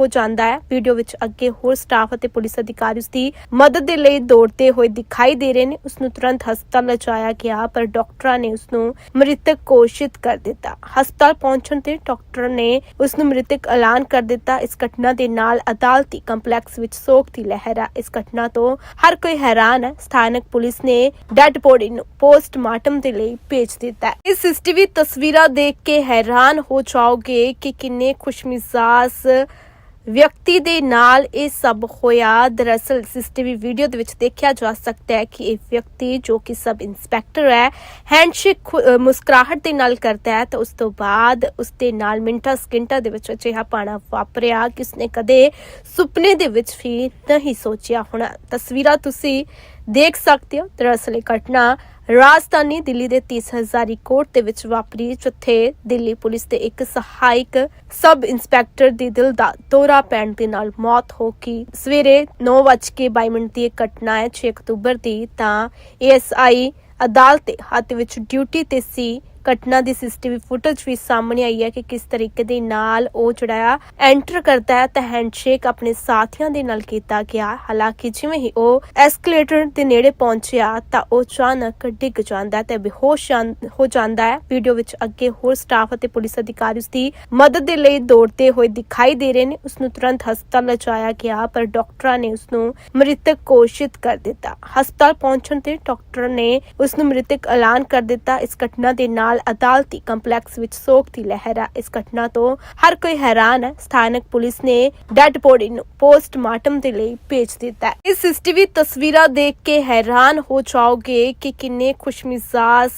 ਹੋ ਜਾਂਦਾ ਹੈ। ਵੀਡੀਓ ਵਿੱਚ ਅੱਗੇ ਹੋਰ ਸਟਾਫ ਅਤੇ ਪੁਲਿਸ ਅਧਿਕਾਰੀ ਉਸ ਦੀ ਮਦਦ ਦੇ ਲਈ ਦੌੜਦੇ ਹੋਏ ਦਿਖਾਈ ਦੇ ਰਹੇ ਨੇ। ਉਸ ਨੂੰ ਤੁਰੰਤ ਹਸਪਤਾਲ ਲਿਜਾਇਆ ਗਿਆ, ਪਰ ਡਾਕਟਰਾਂ ਨੇ ਉਸ ਨੂੰ ਮ੍ਰਿਤਕ ਘੋਸ਼ਿਤ ਕਰ ਦਿੱਤਾ। ਹਸਪਤਾਲ ਪਹੁੰਚਣ ਤੇ ਡਾਕਟਰ ਨੇ ਉਸ ਨੂੰ ਮ੍ਰਿਤਕ ਐਲਾਨ ਕਰ ਦਿੱਤਾ। ਇਸ ਘਟਨਾ ਦੇ ਨਾਲ ਨਾਲ ਅਦਾਲਤੀ ਕੰਪਲੈਕਸ ਵਿੱਚ ਸੋਗ ਦੀ ਲਹਿਰ ਆ। ਇਸ ਘਟਨਾ ਤੋਂ ਹਰ ਕੋਈ ਹੈਰਾਨ ਹੈ ਸਥਾਨਕ ਪੁਲਿਸ ਨੇ ਡੈੱਡ ਬੋਡੀ ਨੂੰ ਪੋਸਟਮਾਰਟਮ ਦੇ ਲਈ ਭੇਜ ਦਿੱਤਾ। ਹੈ ਇਸ ਸੀਸੀਟੀਵੀ ਤਸਵੀਰਾਂ ਦੇਖ ਕੇ ਹੈਰਾਨ ਹੋ ਜਾਓਗੇ ਕਿ ਕਿੰਨੇ ਖੁਸ਼ਮਿਜ਼ਾਜ ਵਿਅਕਤੀ ਦੇ ਨਾਲ ਇਹ ਸਭ ਹੋਇਆ। ਦਰਅਸਲ ਸੀਸੀਟੀਵੀ ਵੀਡੀਓ ਦੇ ਵਿੱਚ ਦੇਖਿਆ ਜਾ ਸਕਦਾ ਹੈ ਕਿ ਇਹ ਵਿਅਕਤੀ ਜੋ ਕਿ ਸਬ ਇੰਸਪੈਕਟਰ ਹੈ ਹੈਂਡਸ਼ੇਕ ਮੁਸਕਰਾਹਟ ਦੇ ਨਾਲ ਕਰਦਾ ਹੈ ਤਾਂ ਉਸ ਤੋਂ ਬਾਅਦ ਉਸ ਦੇ ਨਾਲ ਮਿੰਟਾਂ ਸਕਿੰਟਾਂ ਦੇ ਵਿੱਚ ਅਜਿਹਾ ਪਾਣਾ ਵਾਪਰਿਆ ਕਿ ਉਸਨੇ ਕਦੇ ਸੁਪਨੇ ਦੇ ਵਿੱਚ ਵੀ ਨਹੀਂ ਸੋਚਿਆ ਹੋਣਾ। ਤਸਵੀਰਾਂ ਤੁਸੀਂ ਦੇਖ ਸਕਦੇ ਹੋ। ਦਰਅਸਲ ਇਹ ਘਟਨਾ ਰਾਜਧਾਨੀ ਦਿੱਲੀ ਦੇ 30 ਹਜ਼ਾਰੀ ਦੇ ਵਿੱਚ ਵਾਪਰੀ, ਜਿੱਥੇ ਦਿੱਲੀ ਪੁਲਿਸ ਦੇ ਇੱਕ ਸਹਾਇਕ ਸਬ ਇੰਸਪੈਕਟਰ ਦੀ ਦਿਲ ਦਾ ਦੌਰਾ ਪੈਣ ਦੇ ਨਾਲ ਮੌਤ ਹੋ ਗਈ। ਸਵੇਰੇ 9:22 ਮਿੰਟ ਦੀ ਘਟਨਾ ਹੈ 6 ਅਕਤੂਬਰ ਦੀ। ਤਾਂ ਏਐਸਆਈ ਅਦਾਲਤ ਦੇ ਹੱਥ ਵਿੱਚ ਡਿਊਟੀ ਤੇ ਸੀ ਘਟਨਾ ਦੀ ਸੀਸੀਟੀਵੀ ਫੁਟੇਜ ਵੀ ਸਾਹਮਣੇ ਆਈ ਹੈ ਕਿ ਕਿਸ ਤਰੀਕੇ ਦੇ ਨਾਲ ਉਹ ਜਿਹੜਾ ਐਂਟਰ ਕਰਦਾ ਹੈ ਤਾਂ ਹੈਂਡਸ਼ੇਕ ਆਪਣੇ ਸਾਥੀਆਂ ਦੇ ਨਾਲ ਕੀਤਾ ਗਿਆ। ਹਾਲਾਂਕਿ ਜਿਵੇਂ ਹੀ ਉਹ ਐਸਕੇਲੇਟਰ ਦੇ ਨੇੜੇ ਪਹੁੰਚਿਆ ਤਾਂ ਉਹ ਅਚਾਨਕ ਡਿੱਗ ਜਾਂਦਾ ਤੇ ਬੇਹੋਸ਼ ਹੋ ਜਾਂਦਾ ਹੈ। ਵੀਡੀਓ ਵਿੱਚ ਅੱਗੇ ਹੋਰ ਸਟਾਫ ਅਤੇ ਪੁਲਿਸ ਅਧਿਕਾਰੀ ਉਸ ਦੀ ਮਦਦ ਦੇ ਲਈ ਦੌੜਦੇ ਹੋਏ ਦਿਖਾਈ ਦੇ ਰਹੇ ਨੇ। ਉਸ ਨੂੰ ਤੁਰੰਤ ਹਸਪਤਾਲ ਲਿਜਾਇਆ ਗਿਆ, ਪਰ ਡਾਕਟਰਾਂ ਨੇ ਉਸ ਨੂੰ ਮ੍ਰਿਤਕ ਘੋਸ਼ਿਤ ਕਰ ਦਿੱਤਾ। ਹਸਪਤਾਲ ਪਹੁੰਚਣ ਤੇ ਡਾਕਟਰ ਨੇ ਉਸ ਨੂੰ ਮ੍ਰਿਤਕ ਐਲਾਨ ਕਰ ਦਿੱਤਾ। ਇਸ ਘਟਨਾ ਦੇ ਨਾਲ ਅਦਾਲਤੀ ਕੰਪਲੈਕਸ ਵਿੱਚ ਸੋਗ ਦੀ ਲਹਿਰ ਆ। ਇਸ ਘਟਨਾ ਤੋਂ ਹਰ ਕੋਈ ਹੈਰਾਨ ਹੈ ਸਥਾਨਕ ਪੁਲਿਸ ਨੇ ਡੈੱਡ ਬੋਡੀ ਨੂੰ ਪੋਸਟਮਾਰਟਮ ਦੇ ਲਈ ਭੇਜ ਦਿੱਤਾ। ਹੈ ਇਸ ਸੀਸੀਟੀਵੀ ਤਸਵੀਰਾਂ ਦੇਖ ਕੇ ਹੈਰਾਨ ਹੋ ਜਾਓਗੇ ਕਿ ਕਿੰਨੇ ਖੁਸ਼ਮਿਜ਼ਾਜ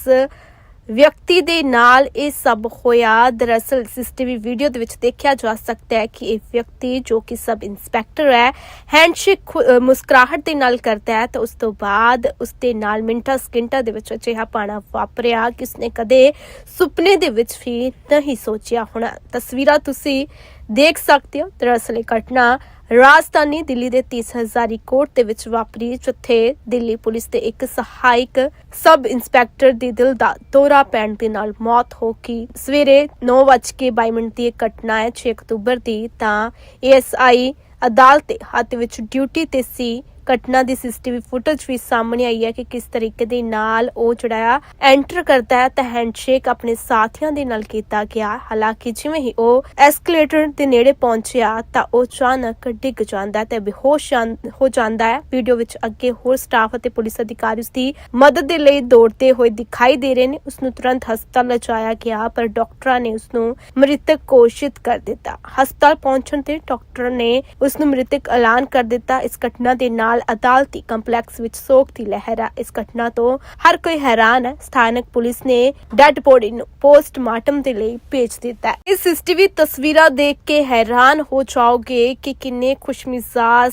ਵਿਅਕਤੀ ਦੇ ਨਾਲ ਇਹ ਸਭ ਹੋਇਆ। ਦਰਅਸਲ, ਸੀਸੀਟੀਵੀ ਵੀਡੀਓ ਦੇ ਵਿੱਚ ਦੇਖਿਆ ਜਾ ਸਕਦਾ ਹੈ ਕਿ ਇਹ ਵਿਅਕਤੀ ਜੋ ਕਿ ਸਬ ਇੰਸਪੈਕਟਰ ਹੈ ਹੈਂਡਸ਼ੇਕ ਮੁਸਕਰਾਹਟ ਦੇ ਨਾਲ ਕਰਦਾ ਹੈ ਤਾਂ ਉਸ ਤੋਂ ਬਾਅਦ ਉਸ ਦੇ ਨਾਲ ਮਿੰਟਾਂ, ਸਕਿੰਟਾਂ ਦੇ ਵਿੱਚ ਅਜਿਹਾ ਪਾਣਾ ਵਾਪਰਿਆ ਕਿ ਉਸਨੇ ਕਦੇ ਸੁਪਨੇ ਦੇ ਵਿੱਚ ਵੀ ਨਹੀਂ ਸੋਚਿਆ ਹੋਣਾ। ਤਸਵੀਰਾਂ ਤੁਸੀਂ ਦੇਖ ਸਕਦੇ ਹੋ। ਦਰਅਸਲ, ਇਹ ਘਟਨਾ ਰਾਜਧਾਨੀ ਦਿੱਲੀ ਦੇ 30 ਹਜ਼ਾਰੀ ਦੇ ਵਿੱਚ ਵਾਪਰੀ, ਜਿੱਥੇ ਦਿੱਲੀ ਪੁਲਿਸ ਦੇ ਇੱਕ ਸਹਾਇਕ ਸਬ ਇੰਸਪੈਕਟਰ ਦੀ ਦਿਲ ਦਾ ਦੌਰਾ ਪੈਣ ਦੇ ਨਾਲ ਮੌਤ ਹੋ ਗਈ। ਸਵੇਰੇ 9:22 ਮਿੰਟ ਦੀ ਇਹ ਘਟਨਾ ਹੈ 6 ਅਕਤੂਬਰ ਦੀ। ਤਾਂ ਏਐਸਆਈ ਅਦਾਲਤ ਦੇ ਹੱਥ ਵਿੱਚ ਡਿਊਟੀ ਤੇ ਸੀ ਘਟਨਾ ਦੀ ਸੀਸੀਟੀਵੀ ਫੁਟੇਜ ਵੀ ਸਾਹਮਣੇ ਆਈ ਹੈ ਕਿ ਕਿਸ ਤਰੀਕੇ ਦੇ ਨਾਲ ਉਹ ਜਿਹੜਾ ਐਂਟਰ ਕਰਦਾ ਹੈ ਤਾਂ ਹੈਂਡਸ਼ੇਕ ਆਪਣੇ ਸਾਥੀਆਂ ਦੇ ਨਾਲ ਕੀਤਾ ਗਿਆ। ਹਾਲਾਂਕਿ ਜਿਵੇਂ ਹੀ ਉਹ ਐਸਕੇਲੇਟਰ ਦੇ ਨੇੜੇ ਪਹੁੰਚਿਆ ਤਾਂ ਉਹ ਅਚਾਨਕ ਡਿੱਗ ਜਾਂਦਾ ਤੇ ਬੇਹੋਸ਼ ਹੋ ਜਾਂਦਾ ਹੈ। ਵੀਡੀਓ ਵਿੱਚ ਅੱਗੇ ਹੋਰ ਸਟਾਫ ਅਤੇ ਪੁਲਿਸ ਅਧਿਕਾਰੀ ਉਸ ਦੀ ਮਦਦ ਦੇ ਲਈ ਦੌੜਦੇ ਹੋਏ ਦਿਖਾਈ ਦੇ ਰਹੇ ਨੇ। ਉਸ ਨੂੰ ਤੁਰੰਤ ਹਸਪਤਾਲ ਲਿਜਾਇਆ ਗਿਆ, ਪਰ ਡਾਕਟਰਾਂ ਨੇ ਉਸ ਨੂੰ ਮ੍ਰਿਤਕ ਘੋਸ਼ਿਤ ਕਰ ਦਿੱਤਾ। ਹਸਪਤਾਲ ਪਹੁੰਚਣ ਤੇ ਡਾਕਟਰ ਨੇ ਉਸ ਨੂੰ ਮ੍ਰਿਤਕ ਐਲਾਨ ਕਰ ਦਿੱਤਾ। ਇਸ ਘਟਨਾ ਦੇ ਨਾਲ ਅਦਾਲਤੀ ਕੰਪਲੈਕਸ ਵਿੱਚ ਸੋਗ ਦੀ ਲਹਿਰ ਆ। ਇਸ ਘਟਨਾ ਤੋਂ ਹਰ ਕੋਈ ਹੈਰਾਨ ਹੈ ਸਥਾਨਕ ਪੁਲਿਸ ਨੇ ਡੈੱਡ ਬੋਡੀ ਨੂੰ ਪੋਸਟਮਾਰਟਮ ਦੇ ਲਈ ਭੇਜ ਦਿੱਤਾ। ਹੈ ਇਸ ਸੀਸੀਟੀਵੀ ਤਸਵੀਰਾਂ ਦੇਖ ਕੇ ਹੈਰਾਨ ਹੋ ਜਾਓਗੇ ਕਿ ਕਿੰਨੇ ਖੁਸ਼ਮਿਜ਼ਾਜ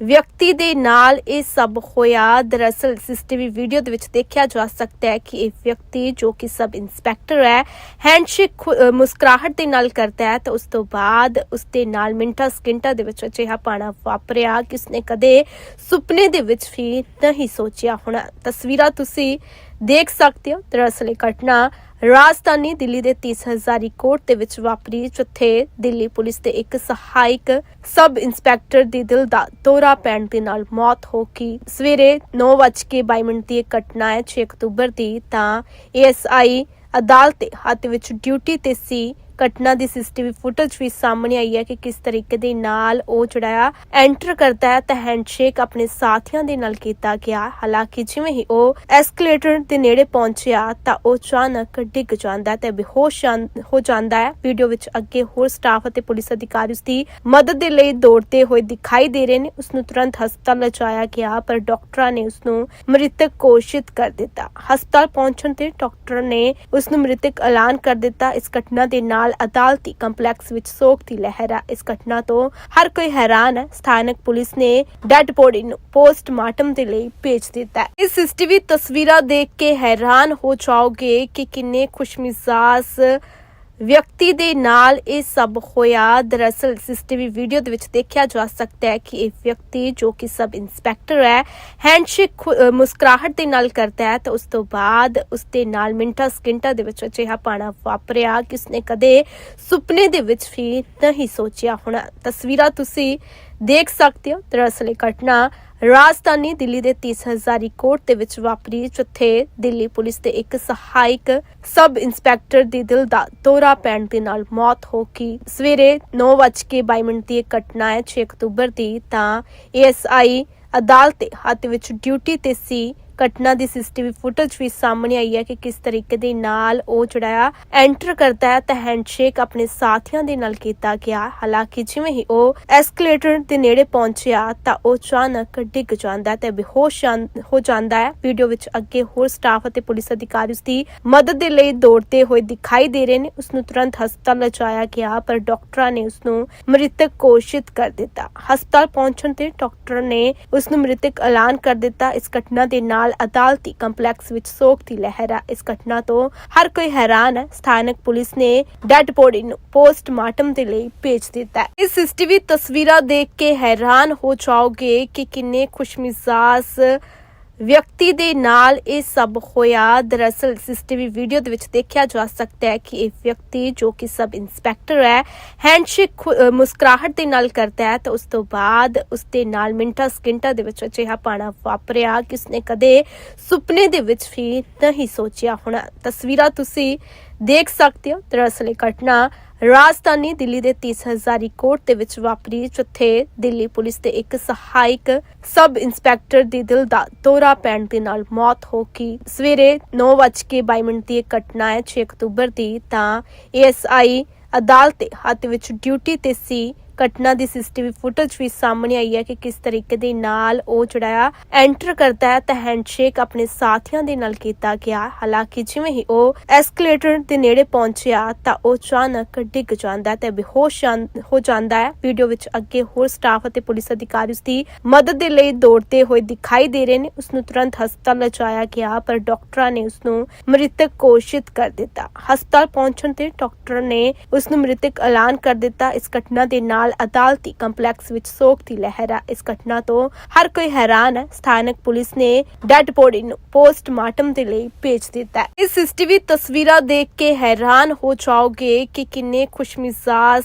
ਵਿਅਕਤੀ ਦੇ ਨਾਲ ਇਹ ਸਭ ਹੋਇਆ। ਦਰਅਸਲ ਸੀਸੀਟੀਵੀ ਵੀਡੀਓ ਦੇ ਵਿੱਚ ਦੇਖਿਆ ਜਾ ਸਕਦਾ ਹੈ ਕਿ ਇਹ ਵਿਅਕਤੀ ਜੋ ਕਿ ਸਬ ਇੰਸਪੈਕਟਰ ਹੈ ਹੈਂਡਸ਼ੇਕ ਮੁਸਕਰਾਹਟ ਦੇ ਨਾਲ ਕਰਦਾ ਹੈ ਤਾਂ ਉਸ ਤੋਂ ਬਾਅਦ ਉਸ ਦੇ ਨਾਲ ਮਿੰਟਾਂ ਸਕਿੰਟਾਂ ਦੇ ਵਿੱਚ ਅਜਿਹਾ ਪਾਣਾ ਵਾਪਰਿਆ ਕਿ ਉਸਨੇ ਕਦੇ ਸੁਪਨੇ ਦੇ ਵਿੱਚ ਵੀ ਨਹੀਂ ਸੋਚਿਆ ਹੋਣਾ। ਤਸਵੀਰਾਂ ਤੁਸੀਂ ਦੇਖ ਸਕਦੇ ਹੋ। ਦਰਅਸਲ, ਇਹ ਘਟਨਾ ਰਾਜਧਾਨੀ ਦਿੱਲੀ ਦੇ 30 ਹਜ਼ਾਰੀ ਦੇ ਵਿੱਚ ਵਾਪਰੀ, ਜਿੱਥੇ ਦਿੱਲੀ ਪੁਲਿਸ ਦੇ ਇੱਕ ਸਹਾਇਕ ਸਬ ਇੰਸਪੈਕਟਰ ਦੀ ਦਿਲ ਦਾ ਦੌਰਾ ਪੈਣ ਦੇ ਨਾਲ ਮੌਤ ਹੋ ਗਈ। ਸਵੇਰੇ 9:22 ਮਿੰਟ ਦੀ ਇਹ ਘਟਨਾ ਹੈ 6 ਅਕਤੂਬਰ ਦੀ। ਤਾਂ ਏਐਸਆਈ ਅਦਾਲਤ ਦੇ ਹੱਥ ਵਿੱਚ ਡਿਊਟੀ ਤੇ ਸੀ ਘਟਨਾ ਦੀ ਸੀਸੀਟੀਵੀ ਫੁਟੇਜ ਵੀ ਸਾਹਮਣੇ ਆਈ ਹੈ ਕਿ ਕਿਸ ਤਰੀਕੇ ਦੇ ਨਾਲ ਉਹ ਜਿਹੜਾ ਆ ਐਂਟਰ ਕਰਦਾ ਹੈ ਤਾਂ ਹੈਂਡਸ਼ੇਕ ਆਪਣੇ ਸਾਥੀਆਂ ਦੇ ਨਾਲ ਕੀਤਾ ਗਿਆ। ਹਾਲਾਂਕਿ ਜਿਵੇਂ ਹੀ ਉਹ ਐਸਕੇਲੇਟਰ ਦੇ ਨੇੜੇ ਪਹੁੰਚਿਆ ਤਾਂ ਉਹ ਅਚਾਨਕ ਡਿੱਗ ਜਾਂਦਾ ਤੇ ਬੇਹੋਸ਼ ਹੋ ਜਾਂਦਾ ਹੈ। ਵੀਡੀਓ ਵਿੱਚ ਅੱਗੇ ਹੋਰ ਸਟਾਫ ਅਤੇ ਪੁਲਿਸ ਅਧਿਕਾਰੀ ਉਸ ਦੀ ਮਦਦ ਦੇ ਲਈ ਦੌੜਦੇ ਹੋਏ ਦਿਖਾਈ ਦੇ ਰਹੇ ਨੇ। ਉਸ ਨੂੰ ਤੁਰੰਤ ਹਸਪਤਾਲ ਲਿਜਾਇਆ ਗਿਆ, ਪਰ ਡਾਕਟਰਾਂ ਨੇ ਉਸ ਨੂੰ ਮ੍ਰਿਤਕ ਘੋਸ਼ਿਤ ਕਰ ਦਿੱਤਾ। ਹਸਪਤਾਲ ਪਹੁੰਚਣ ਤੇ ਡਾਕਟਰ ਨੇ ਉਸ ਨੂੰ ਮ੍ਰਿਤਕ ਐਲਾਨ ਕਰ ਦਿੱਤਾ। ਇਸ ਘਟਨਾ ਦੇ ਨਾਲ ਅਦਾਲਤੀ ਕੰਪਲੈਕਸ ਵਿੱਚ ਸੋਗ ਦੀ ਲਹਿਰ ਆ। ਇਸ ਘਟਨਾ ਤੋਂ ਹਰ ਕੋਈ ਹੈਰਾਨ ਹੈ ਸਥਾਨਕ ਪੁਲਿਸ ਨੇ ਡੈੱਡ ਬੋਡੀ ਨੂੰ ਪੋਸਟਮਾਰਟਮ ਦੇ ਲਈ ਭੇਜ ਦਿੱਤਾ। ਹੈ ਇਸ ਸੀਸੀਟੀਵੀ ਤਸਵੀਰਾਂ ਦੇਖ ਕੇ ਹੈਰਾਨ ਹੋ ਜਾਓਗੇ ਕਿ ਕਿੰਨੇ ਖੁਸ਼ਮਿਜ਼ਾਜ ਵਿਅਕਤੀ ਦੇ ਨਾਲ ਇਹ ਸਭ ਹੋਇਆ। ਦਰਅਸਲ, ਸੀਸੀਟੀਵੀ ਵੀਡੀਓ ਦੇ ਵਿੱਚ ਦੇਖਿਆ ਜਾ ਸਕਦਾ ਹੈ ਕਿ ਇਹ ਵਿਅਕਤੀ ਜੋ ਕਿ ਸਬ ਇੰਸਪੈਕਟਰ ਹੈ ਹੈਂਡਸ਼ੇਕ ਮੁਸਕਰਾਹਟ ਦੇ ਨਾਲ ਕਰਦਾ ਹੈ ਤਾਂ ਉਸ ਤੋਂ ਬਾਅਦ ਉਸ ਦੇ ਨਾਲ ਮਿੰਟਾਂ ਸਕਿੰਟਾਂ ਦੇ ਵਿੱਚ ਅਜਿਹਾ ਪਾਣਾ ਵਾਪਰਿਆ ਕਿ ਉਸਨੇ ਕਦੇ ਸੁਪਨੇ ਦੇ ਵਿੱਚ ਵੀ ਨਹੀਂ ਸੋਚਿਆ ਹੋਣਾ। ਤਸਵੀਰਾਂ ਤੁਸੀਂ ਦੇਖ ਸਕਦੇ ਹੋ। ਦਰਅਸਲ, ਇਹ ਘਟਨਾ ਰਾਜਧਾਨੀ ਦਿੱਲੀ ਦੇ 30 ਹਜ਼ਾਰੀ ਦੇ ਵਿੱਚ ਵਾਪਰੀ, ਜਿੱਥੇ ਦਿੱਲੀ ਪੁਲਿਸ ਦੇ ਇੱਕ ਸਹਾਇਕ ਸਬ ਇੰਸਪੈਕਟਰ ਦੀ ਦਿਲ ਦਾ ਦੌਰਾ ਪੈਣ ਦੇ ਨਾਲ ਮੌਤ ਹੋ ਗਈ। ਸਵੇਰੇ 9:22 ਮਿੰਟ ਦੀ ਇਹ ਘਟਨਾ ਹੈ 6 ਅਕਤੂਬਰ ਦੀ। ਤਾਂ ਏਐਸਆਈ ਅਦਾਲਤ ਦੇ ਹੱਥ ਵਿੱਚ ਡਿਊਟੀ ਤੇ ਸੀ ਘਟਨਾ ਦੀ ਸੀਸੀਟੀਵੀ ਫੁਟੇਜ ਵੀ ਸਾਹਮਣੇ ਆਈ ਹੈ ਕਿ ਕਿਸ ਤਰੀਕੇ ਦੇ ਨਾਲ ਉਹ ਜਿਹੜਾ ਆ ਐਂਟਰ ਕਰਦਾ ਹੈ ਤਾਂ ਹੈਂਡਸ਼ੇਕ ਆਪਣੇ ਸਾਥੀਆਂ ਦੇ ਨਾਲ ਕੀਤਾ ਗਿਆ। ਹਾਲਾਂਕਿ ਜਿਵੇਂ ਹੀ ਉਹ ਐਸਕੇਲੇਟਰ ਦੇ ਨੇੜੇ ਪਹੁੰਚਿਆ ਤਾਂ ਉਹ ਅਚਾਨਕ ਡਿੱਗ ਜਾਂਦਾ ਤੇ ਬੇਹੋਸ਼ ਹੋ ਜਾਂਦਾ ਹੈ। ਵੀਡੀਓ ਵਿੱਚ ਅੱਗੇ ਹੋਰ ਸਟਾਫ ਅਤੇ ਪੁਲਿਸ ਅਧਿਕਾਰੀ ਉਸ ਦੀ ਮਦਦ ਦੇ ਲਈ ਦੌੜਦੇ ਹੋਏ ਦਿਖਾਈ ਦੇ ਰਹੇ ਨੇ। ਉਸ ਨੂੰ ਤੁਰੰਤ ਹਸਪਤਾਲ ਲਿਜਾਇਆ ਗਿਆ, ਪਰ ਡਾਕਟਰਾਂ ਨੇ ਉਸ ਨੂੰ ਮ੍ਰਿਤਕ ਘੋਸ਼ਿਤ ਕਰ ਦਿੱਤਾ। ਹਸਪਤਾਲ ਪਹੁੰਚਣ ਤੇ ਡਾਕਟਰ ਨੇ ਉਸ ਨੂੰ ਮ੍ਰਿਤਕ ਐਲਾਨ ਕਰ ਦਿੱਤਾ। ਇਸ ਘਟਨਾ ਦੇ ਨਾਲ ਅਦਾਲਤੀ ਕੰਪਲੈਕਸ ਵਿੱਚ ਸੋਗ ਦੀ ਲਹਿਰ ਹੈ ਇਸ ਘਟਨਾ ਤੋਂ ਹਰ ਕੋਈ ਹੈਰਾਨ ਹੈ ਸਥਾਨਕ ਪੁਲਿਸ ਨੇ ਡੈਡ ਬੋਡੀ ਨੂੰ ਪੋਸਟਮਾਰਟਮ ਦੇ ਲਈ ਭੇਜ ਦਿੱਤਾ। ਹੈ ਇਸ ਸੀਸੀਟੀਵੀ ਤਸਵੀਰਾਂ ਦੇਖ ਕੇ ਹੈਰਾਨ ਹੋ ਜਾਓਗੇ ਕਿ ਕਿੰਨੇ ਖੁਸ਼ਮਿਜ਼ਾਜ ਵਿਅਕਤੀ ਦੇ ਨਾਲ ਇਹ ਸਭ ਹੋਇਆ। ਦਰਅਸਲ ਸੀਸੀਟੀਵੀ ਵੀਡੀਓ ਦੇ ਵਿੱਚ ਦੇਖਿਆ ਜਾ ਸਕਦਾ ਹੈ ਕਿ ਇਹ ਵਿਅਕਤੀ ਜੋ ਕਿ ਸਬ ਇੰਸਪੈਕਟਰ ਹੈ ਹੈਂਡਸ਼ੇਕ ਮੁਸਕਰਾਹਟ ਦੇ ਨਾਲ ਕਰਦਾ ਹੈ ਤਾਂ ਉਸ ਤੋਂ ਬਾਅਦ ਉਸ ਦੇ ਨਾਲ ਮਿੰਟਾਂ ਸਕਿੰਟਾਂ ਦੇ ਵਿੱਚ ਅਜਿਹਾ ਪਾਣਾ ਵਾਪਰਿਆ ਕਿ ਉਸਨੇ ਕਦੇ ਸੁਪਨੇ ਦੇ ਵਿੱਚ ਵੀ ਨਹੀਂ ਸੋਚਿਆ ਹੋਣਾ। ਤਸਵੀਰਾਂ ਤੁਸੀਂ ਦੇਖ ਸਕਦੇ ਹੋ। ਦਰਅਸਲ, ਇਹ ਘਟਨਾ ਰਾਜਧਾਨੀ ਦਿੱਲੀ ਦੇ 30 ਹਜ਼ਾਰੀ ਦੇ ਵਿੱਚ ਵਾਪਰੀ, ਜਿੱਥੇ ਦਿੱਲੀ ਪੁਲਿਸ ਦੇ ਇੱਕ ਸਹਾਇਕ ਸਬ ਇੰਸਪੈਕਟਰ ਦੀ ਦਿਲ ਦਾ ਦੌਰਾ ਪੈਣ ਦੇ ਨਾਲ ਮੌਤ ਹੋ ਗਈ। ਸਵੇਰੇ 9:22 ਮਿੰਟ ਦੀ ਇਹ ਘਟਨਾ ਹੈ 6 ਅਕਤੂਬਰ ਦੀ। ਤਾਂ ਏਐਸਆਈ ਅਦਾਲਤ ਦੇ ਹੱਥ ਵਿੱਚ ਡਿਊਟੀ ਤੇ ਸੀ ਘਟਨਾ ਦੀ ਸੀਸੀਟੀਵੀ ਫੁਟੇਜ ਵੀ ਸਾਹਮਣੇ ਆਈ ਹੈ ਕਿ ਕਿਸ ਤਰੀਕੇ ਦੇ ਨਾਲ ਉਹ ਜਿਹੜਾ ਐਂਟਰ ਕਰਦਾ ਹੈ ਤਾਂ ਹੈਂਡਸ਼ੇਕ ਆਪਣੇ ਸਾਥੀਆਂ ਦੇ ਨਾਲ ਕੀਤਾ ਗਿਆ। ਹਾਲਾਂਕਿ ਜਿਵੇਂ ਹੀ ਉਹ ਐਸਕੇਲੇਟਰ ਦੇ ਨੇੜੇ ਪਹੁੰਚਿਆ ਤਾਂ ਉਹ ਅਚਾਨਕ ਡਿੱਗ ਜਾਂਦਾ ਤੇ ਬੇਹੋਸ਼ ਹੋ ਜਾਂਦਾ ਹੈ। ਵੀਡੀਓ ਵਿੱਚ ਅੱਗੇ ਹੋਰ ਸਟਾਫ ਅਤੇ ਪੁਲਿਸ ਅਧਿਕਾਰੀ ਉਸ ਦੀ ਮਦਦ ਦੇ ਲਈ ਦੌੜਦੇ ਹੋਏ ਦਿਖਾਈ ਦੇ ਰਹੇ ਨੇ। ਉਸ ਨੂੰ ਤੁਰੰਤ ਹਸਪਤਾਲ ਲਿਜਾਇਆ ਗਿਆ, ਪਰ ਡਾਕਟਰਾਂ ਨੇ ਉਸ ਨੂੰ ਮ੍ਰਿਤਕ ਘੋਸ਼ਿਤ ਕਰ ਦਿੱਤਾ। ਹਸਪਤਾਲ ਪਹੁੰਚਣ ਤੇ ਡਾਕਟਰ ਨੇ ਉਸ ਨੂੰ ਮ੍ਰਿਤਕ ਐਲਾਨ ਕਰ ਦਿੱਤਾ। ਇਸ ਘਟਨਾ ਦੇ ਨਾਲ ਅਦਾਲਤੀ ਕੰਪਲੈਕਸ ਵਿੱਚ ਸੋਗ ਦੀ ਲਹਿਰ ਹੈ ਇਸ ਘਟਨਾ ਤੋਂ ਹਰ ਕੋਈ ਹੈਰਾਨ ਹੈ ਸਥਾਨਕ ਪੁਲਿਸ ਨੇ ਡੈਡ ਬੋਡੀ ਨੂੰ ਪੋਸਟਮਾਰਟਮ ਦੇ ਲਈ ਭੇਜ ਦਿੱਤਾ। ਹੈ ਇਸ ਸੀਸੀਟੀਵੀ ਤਸਵੀਰਾਂ ਦੇਖ ਕੇ ਹੈਰਾਨ ਹੋ ਜਾਓਗੇ ਕਿ ਕਿੰਨੇ ਖੁਸ਼ਮਿਜ਼ਾਜ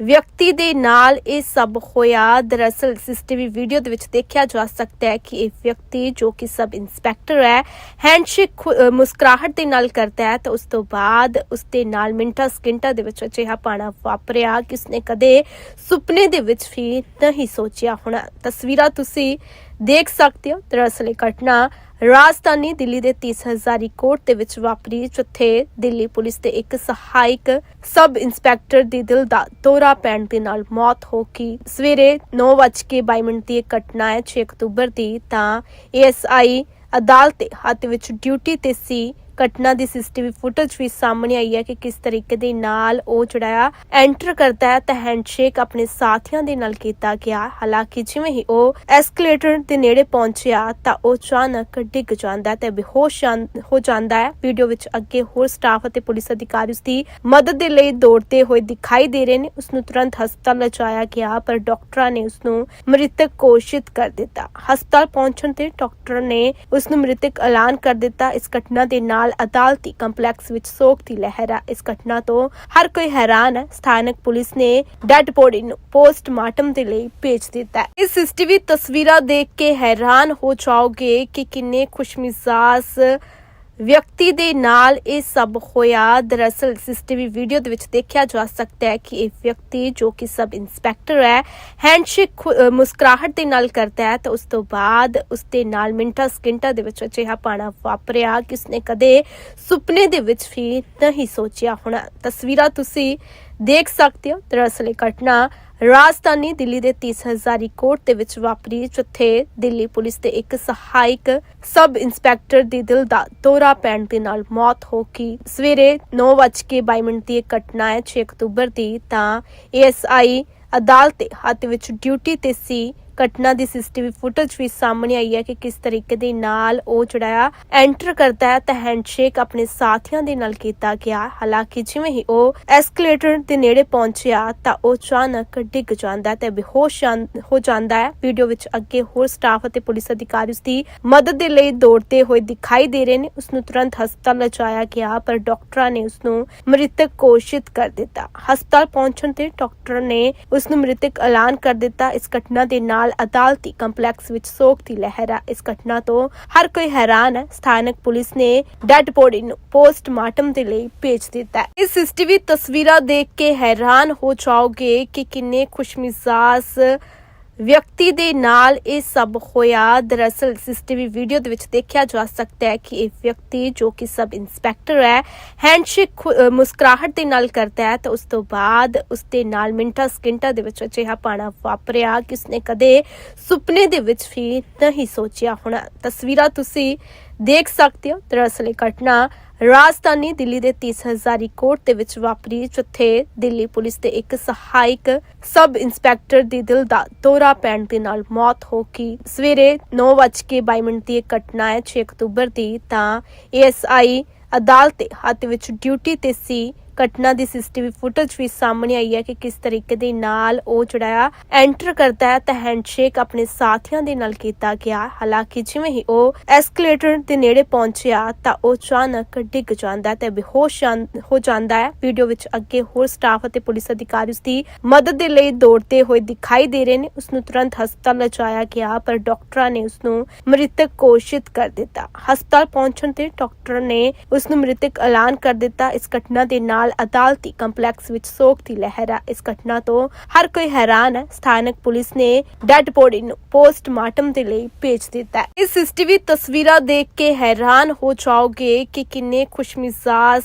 ਵਿਅਕਤੀ ਦੇ ਨਾਲ ਇਹ ਸਭ ਹੋਇਆ। ਦਰਅਸਲ ਸੀਸੀਟੀਵੀ ਵੀਡੀਓ ਦੇ ਵਿੱਚ ਦੇਖਿਆ ਜਾ ਸਕਦਾ ਹੈ ਕਿ ਇਹ ਵਿਅਕਤੀ ਜੋ ਕਿ ਸਬ ਇੰਸਪੈਕਟਰ ਹੈ ਹੈਂਡਸ਼ੇਕ ਮੁਸਕਰਾਹਟ ਦੇ ਨਾਲ ਕਰਦਾ ਹੈ ਤਾਂ ਉਸ ਤੋਂ ਬਾਅਦ ਉਸ ਦੇ ਨਾਲ ਮਿੰਟਾਂ ਸਕਿੰਟਾਂ ਦੇ ਵਿੱਚ ਅਜਿਹਾ ਪਾਣਾ ਵਾਪਰਿਆ ਕਿ ਉਸਨੇ ਕਦੇ ਸੁਪਨੇ ਦੇ ਵਿੱਚ ਵੀ ਨਹੀਂ ਸੋਚਿਆ ਹੋਣਾ। ਤਸਵੀਰਾਂ ਤੁਸੀਂ ਦੇਖ ਸਕਦੇ ਹੋ, ਦਰਅਸਲ ਇਹ ਘਟਨਾ ਰਾਜਧਾਨੀ ਦਿੱਲੀ ਦੇ 30 ਹਜ਼ਾਰੀ ਦੇ ਵਿੱਚ ਵਾਪਰੀ, ਜਿੱਥੇ ਦਿੱਲੀ ਪੁਲਿਸ ਦੇ ਇੱਕ ਸਹਾਇਕ ਸਬ ਇੰਸਪੈਕਟਰ ਦੀ ਦਿਲ ਦਾ ਦੌਰਾ ਪੈਣ ਦੇ ਨਾਲ ਮੌਤ ਹੋ ਗਈ। ਸਵੇਰੇ 9:22 ਮਿੰਟ ਦੀ ਇਹ ਘਟਨਾ ਹੈ 6 ਅਕਤੂਬਰ ਦੀ। ਤਾਂ ਏਐਸਆਈ ਅਦਾਲਤ ਦੇ ਹੱਥ ਵਿੱਚ ਡਿਊਟੀ ਤੇ ਸੀ ਘਟਨਾ ਦੀ ਸੀਸੀਟੀਵੀ ਫੁਟੇਜ ਵੀ ਸਾਹਮਣੇ ਆਈ ਹੈ ਕਿ ਕਿਸ ਤਰੀਕੇ ਦੇ ਨਾਲ ਉਹ ਜਿਹੜਾ ਆ ਐਂਟਰ ਕਰਦਾ ਹੈ, ਤਾਂ ਹੈਂਡਸ਼ੇਕ ਆਪਣੇ ਸਾਥੀਆਂ ਦੇ ਨਾਲ ਕੀਤਾ ਗਿਆ। ਹਾਲਾਂਕਿ ਜਿਵੇਂ ਹੀ ਉਹ ਐਸਕੇਲੇਟਰ ਦੇ ਨੇੜੇ ਪਹੁੰਚਿਆ, ਤਾਂ ਉਹ ਅਚਾਨਕ ਡਿੱਗ ਜਾਂਦਾ ਤੇ ਬੇਹੋਸ਼ ਹੋ ਜਾਂਦਾ ਹੈ। ਵੀਡੀਓ ਵਿੱਚ ਅੱਗੇ ਹੋਰ ਸਟਾਫ ਅਤੇ ਪੁਲਿਸ ਅਧਿਕਾਰੀ ਉਸ ਦੀ ਮਦਦ ਦੇ ਲਈ ਦੌੜਦੇ ਹੋਏ ਦਿਖਾਈ ਦੇ ਰਹੇ ਨੇ। ਉਸ ਨੂੰ ਤੁਰੰਤ ਹਸਪਤਾਲ ਲਿਜਾਇਆ ਗਿਆ, ਪਰ ਡਾਕਟਰਾਂ ਨੇ ਉਸ ਨੂੰ ਮ੍ਰਿਤਕ ਘੋਸ਼ਿਤ ਕਰ ਦਿੱਤਾ। ਹਸਪਤਾਲ ਪਹੁੰਚਣ ਤੇ ਡਾਕਟਰ ਨੇ ਉਸ ਨੂੰ ਮ੍ਰਿਤਕ ਐਲਾਨ ਕਰ ਦਿੱਤਾ। ਇਸ ਘਟਨਾ ਦੇ ਨਾਲ ਅਦਾਲਤੀ ਕੰਪਲੈਕਸ ਵਿੱਚ ਸੋਗ ਦੀ ਲਹਿਰ ਆ। ਇਸ ਘਟਨਾ ਤੋਂ ਹਰ ਕੋਈ ਹੈਰਾਨ ਹੈ ਸਥਾਨਕ ਪੁਲਿਸ ਨੇ ਡੈਡ ਬੋਡੀ ਨੂੰ ਪੋਸਟਮਾਰਟਮ ਦੇ ਲਈ ਭੇਜ ਦਿੱਤਾ। ਹੈ ਇਸ ਸੀਸੀਟੀਵੀ ਤਸਵੀਰਾਂ ਦੇਖ ਕੇ ਹੈਰਾਨ ਹੋ ਜਾਓਗੇ ਕਿ ਕਿੰਨੇ ਖੁਸ਼ਮਿਜ਼ਾਜ ਵਿਅਕਤੀ ਦੇ ਨਾਲ ਇਹ ਸਭ ਹੋਇਆ। ਦਰਅਸਲ ਸੀਸੀਟੀਵੀ ਵੀਡੀਓ ਦੇ ਵਿੱਚ ਦੇਖਿਆ ਜਾ ਸਕਦਾ ਹੈ ਕਿ ਇਹ ਵਿਅਕਤੀ ਜੋ ਕਿ ਸਬ ਇੰਸਪੈਕਟਰ ਹੈ ਹੈਂਡਸ਼ੇਕ ਮੁਸਕਰਾਹਟ ਦੇ ਨਾਲ ਕਰਦਾ ਹੈ ਤਾਂ ਉਸ ਤੋਂ ਬਾਅਦ ਉਸ ਦੇ ਨਾਲ ਮਿੰਟਾਂ ਸਕਿੰਟਾਂ ਦੇ ਵਿੱਚ ਅਜਿਹਾ ਪਾਣਾ ਵਾਪਰਿਆ ਕਿ ਉਸਨੇ ਕਦੇ ਸੁਪਨੇ ਦੇ ਵਿੱਚ ਵੀ ਨਹੀਂ ਸੋਚਿਆ ਹੋਣਾ। ਤਸਵੀਰਾਂ ਤੁਸੀਂ ਦੇਖ ਸਕਦੇ ਹੋ। ਦਰਅਸਲ, ਇਹ ਘਟਨਾ ਰਾਜਧਾਨੀ ਦਿੱਲੀ ਦੇ 30 ਹਜ਼ਾਰੀ ਦੇ ਵਿੱਚ ਵਾਪਰੀ, ਜਿੱਥੇ ਦਿੱਲੀ ਪੁਲਿਸ ਦੇ ਇੱਕ ਸਹਾਇਕ ਸਬ ਇੰਸਪੈਕਟਰ ਦੀ ਦਿਲ ਦਾ ਦੌਰਾ ਪੈਣ ਦੇ ਨਾਲ ਮੌਤ ਹੋ ਗਈ। ਸਵੇਰੇ 9:22 ਮਿੰਟ ਦੀ ਇਹ ਘਟਨਾ ਹੈ 6 ਅਕਤੂਬਰ ਦੀ। ਤਾਂ ਏਐਸਆਈ ਅਦਾਲਤ ਦੇ ਹੱਥ ਵਿੱਚ ਡਿਊਟੀ ਤੇ ਸੀ ਘਟਨਾ ਦੀ ਸੀਸੀਟੀਵੀ ਫੁਟੇਜ ਵੀ ਸਾਹਮਣੇ ਆਈ ਹੈ ਕਿ ਕਿਸ ਤਰੀਕੇ ਦੇ ਨਾਲ ਉਹ ਜਿਹੜਾ ਐਂਟਰ ਕਰਦਾ ਹੈ ਤਾਂ ਹੈਂਡਸ਼ੇਕ ਆਪਣੇ ਸਾਥੀਆਂ ਦੇ ਨਾਲ ਕੀਤਾ ਗਿਆ। ਹਾਲਾਂਕਿ ਜਿਵੇਂ ਹੀ ਉਹ ਐਸਕੇਲੇਟਰ ਦੇ ਨੇੜੇ ਪਹੁੰਚਿਆ ਤਾਂ ਉਹ ਅਚਾਨਕ ਡਿੱਗ ਜਾਂਦਾ ਤੇ ਬੇਹੋਸ਼ ਹੋ ਜਾਂਦਾ ਹੈ। ਵੀਡੀਓ ਵਿੱਚ ਅੱਗੇ ਹੋਰ ਸਟਾਫ ਅਤੇ ਪੁਲਿਸ ਅਧਿਕਾਰੀ ਉਸ ਦੀ ਮਦਦ ਦੇ ਲਈ ਦੌੜਦੇ ਹੋਏ ਦਿਖਾਈ ਦੇ ਰਹੇ ਨੇ। ਉਸ ਨੂੰ ਤੁਰੰਤ ਹਸਪਤਾਲ ਲਿਜਾਇਆ ਗਿਆ, ਪਰ ਡਾਕਟਰਾਂ ਨੇ ਉਸ ਨੂੰ ਮ੍ਰਿਤਕ ਘੋਸ਼ਿਤ ਕਰ ਦਿੱਤਾ। ਹਸਪਤਾਲ ਪਹੁੰਚਣ ਤੇ ਡਾਕਟਰ ਨੇ ਉਸ ਨੂੰ ਮ੍ਰਿਤਕ ਐਲਾਨ ਕਰ ਦਿੱਤਾ। ਇਸ ਘਟਨਾ ਦੇ ਨਾਲ ਅਦਾਲਤੀ ਕੰਪਲੈਕਸ ਵਿੱਚ ਸੋਗ ਦੀ ਲਹਿਰ ਹੈ ਇਸ ਘਟਨਾ ਤੋਂ ਹਰ ਕੋਈ ਹੈਰਾਨ ਹੈ ਸਥਾਨਕ ਪੁਲਿਸ ਨੇ ਡੈਡ ਬੋਡੀ ਨੂੰ ਪੋਸਟਮਾਰਟਮ ਦੇ ਲਈ ਭੇਜ ਦਿੱਤਾ। ਹੈ ਇਸ ਸੀਸੀਟੀਵੀ ਤਸਵੀਰਾਂ ਦੇਖ ਕੇ ਹੈਰਾਨ ਹੋ ਜਾਓਗੇ ਕਿ ਕਿੰਨੇ ਖੁਸ਼ਮਿਜ਼ਾਜ ਵਿਅਕਤੀ ਦੇ ਨਾਲ ਇਹ ਸਭ ਹੋਇਆ। ਦਰਅਸਲ, ਸੀਸੀਟੀਵੀ ਵੀਡੀਓ ਦੇ ਵਿੱਚ ਦੇਖਿਆ ਜਾ ਸਕਦਾ ਹੈ ਕਿ ਇਹ ਵਿਅਕਤੀ ਜੋ ਕਿ ਸਬ ਇੰਸਪੈਕਟਰ ਹੈ, ਹੈਂਡਸ਼ੇਕ ਮੁਸਕਰਾਹਟ ਦੇ ਨਾਲ ਕਰਦਾ ਹੈ ਤਾਂ ਉਸ ਤੋਂ ਬਾਅਦ ਉਸ ਦੇ ਨਾਲ ਮਿੰਟਾਂ ਸਕਿੰਟਾਂ ਦੇ ਵਿੱਚ ਅਜਿਹਾ ਪਾਣਾ ਵਾਪਰਿਆ ਕਿ ਉਸਨੇ ਕਦੇ ਸੁਪਨੇ ਦੇ ਵਿੱਚ ਵੀ ਨਹੀਂ ਸੋਚਿਆ ਹੋਣਾ। ਤਸਵੀਰਾਂ ਤੁਸੀਂ ਦੇਖ ਸਕਦੇ ਹੋ। ਦਰਅਸਲ, ਇਹ ਘਟਨਾ ਰਾਜਧਾਨੀ ਦਿੱਲੀ ਦੇ 30000 ਕੋਰਟ ਦੇ ਵਿੱਚ ਵਾਪਰੀ, ਜਿੱਥੇ ਦਿੱਲੀ ਪੁਲਿਸ ਦੇ ਇੱਕ ਸਹਾਇਕ ਸਬ ਇੰਸਪੈਕਟਰ ਦੀ ਦਿਲ ਦਾ ਦੌਰਾ ਪੈਣ ਦੇ ਨਾਲ ਮੌਤ ਹੋ ਗਈ। ਸਵੇਰੇ 9:22 ਮਿੰਟ ਦੀ ਇਹ ਘਟਨਾ ਹੈ 6 ਅਕਤੂਬਰ ਦੀ। ਤਾਂ ਏਐਸਆਈ ਅਦਾਲਤ ਦੇ ਹੱਥ ਵਿੱਚ ਡਿਊਟੀ ਤੇ ਸੀ। ਘਟਨਾ ਦੀ ਸੀਸੀਟੀਵੀ ਫੁਟੇਜ ਵੀ ਸਾਹਮਣੇ ਆਈ ਹੈ ਕਿ ਕਿਸ ਤਰੀਕੇ ਦੇ ਨਾਲ ਉਹ ਜਿਹੜਾ ਐਂਟਰ ਕਰਦਾ ਹੈ, ਤਾਂ ਹੈਂਡਸ਼ੇਕ ਆਪਣੇ ਸਾਥੀਆਂ ਦੇ ਨਾਲ ਕੀਤਾ ਗਿਆ। ਹਾਲਾਂਕਿ ਜਿਵੇਂ ਹੀ ਉਹ ਐਸਕੇਲੇਟਰ ਦੇ ਨੇੜੇ ਪਹੁੰਚਿਆ, ਤਾਂ ਉਹ ਅਚਾਨਕ ਡਿੱਗ ਜਾਂਦਾ ਤੇ ਬੇਹੋਸ਼ ਹੋ ਜਾਂਦਾ ਹੈ। ਵੀਡੀਓ ਵਿੱਚ ਅੱਗੇ ਹੋਰ ਸਟਾਫ ਅਤੇ ਪੁਲਿਸ ਅਧਿਕਾਰੀ ਉਸ ਦੀ ਮਦਦ ਦੇ ਲਈ ਦੌੜਦੇ ਹੋਏ ਦਿਖਾਈ ਦੇ ਰਹੇ ਨੇ। ਉਸ ਨੂੰ ਤੁਰੰਤ ਹਸਪਤਾਲ ਲਿਜਾਇਆ ਗਿਆ, ਪਰ ਡਾਕਟਰਾਂ ਨੇ ਉਸ ਨੂੰ ਮ੍ਰਿਤਕ ਘੋਸ਼ਿਤ ਕਰ ਦਿੱਤਾ। ਹਸਪਤਾਲ ਪਹੁੰਚਣ ਤੇ ਡਾਕਟਰ ਨੇ ਉਸ ਨੂੰ ਮ੍ਰਿਤਕ ਐਲਾਨ ਕਰ ਦਿੱਤਾ। ਇਸ ਘਟਨਾ ਦੇ ਨਾਲ ਅਦਾਲਤੀ ਕੰਪਲੈਕਸ ਵਿੱਚ ਸੋਗ ਦੀ ਲਹਿਰ ਹੈ ਇਸ ਘਟਨਾ ਤੋਂ ਹਰ ਕੋਈ ਹੈਰਾਨ ਹੈ ਸਥਾਨਕ ਪੁਲਿਸ ਨੇ ਡੈਡ ਬੋਡੀ ਨੂੰ ਪੋਸਟਮਾਰਟਮ ਦੇ ਲਈ ਭੇਜ ਦਿੱਤਾ। ਹੈ ਇਸ ਸੀਸੀਟੀਵੀ ਤਸਵੀਰਾਂ ਦੇਖ ਕੇ ਹੈਰਾਨ ਹੋ ਜਾਓਗੇ ਕਿ ਕਿੰਨੇ ਖੁਸ਼ਮਿਜ਼ਾਜ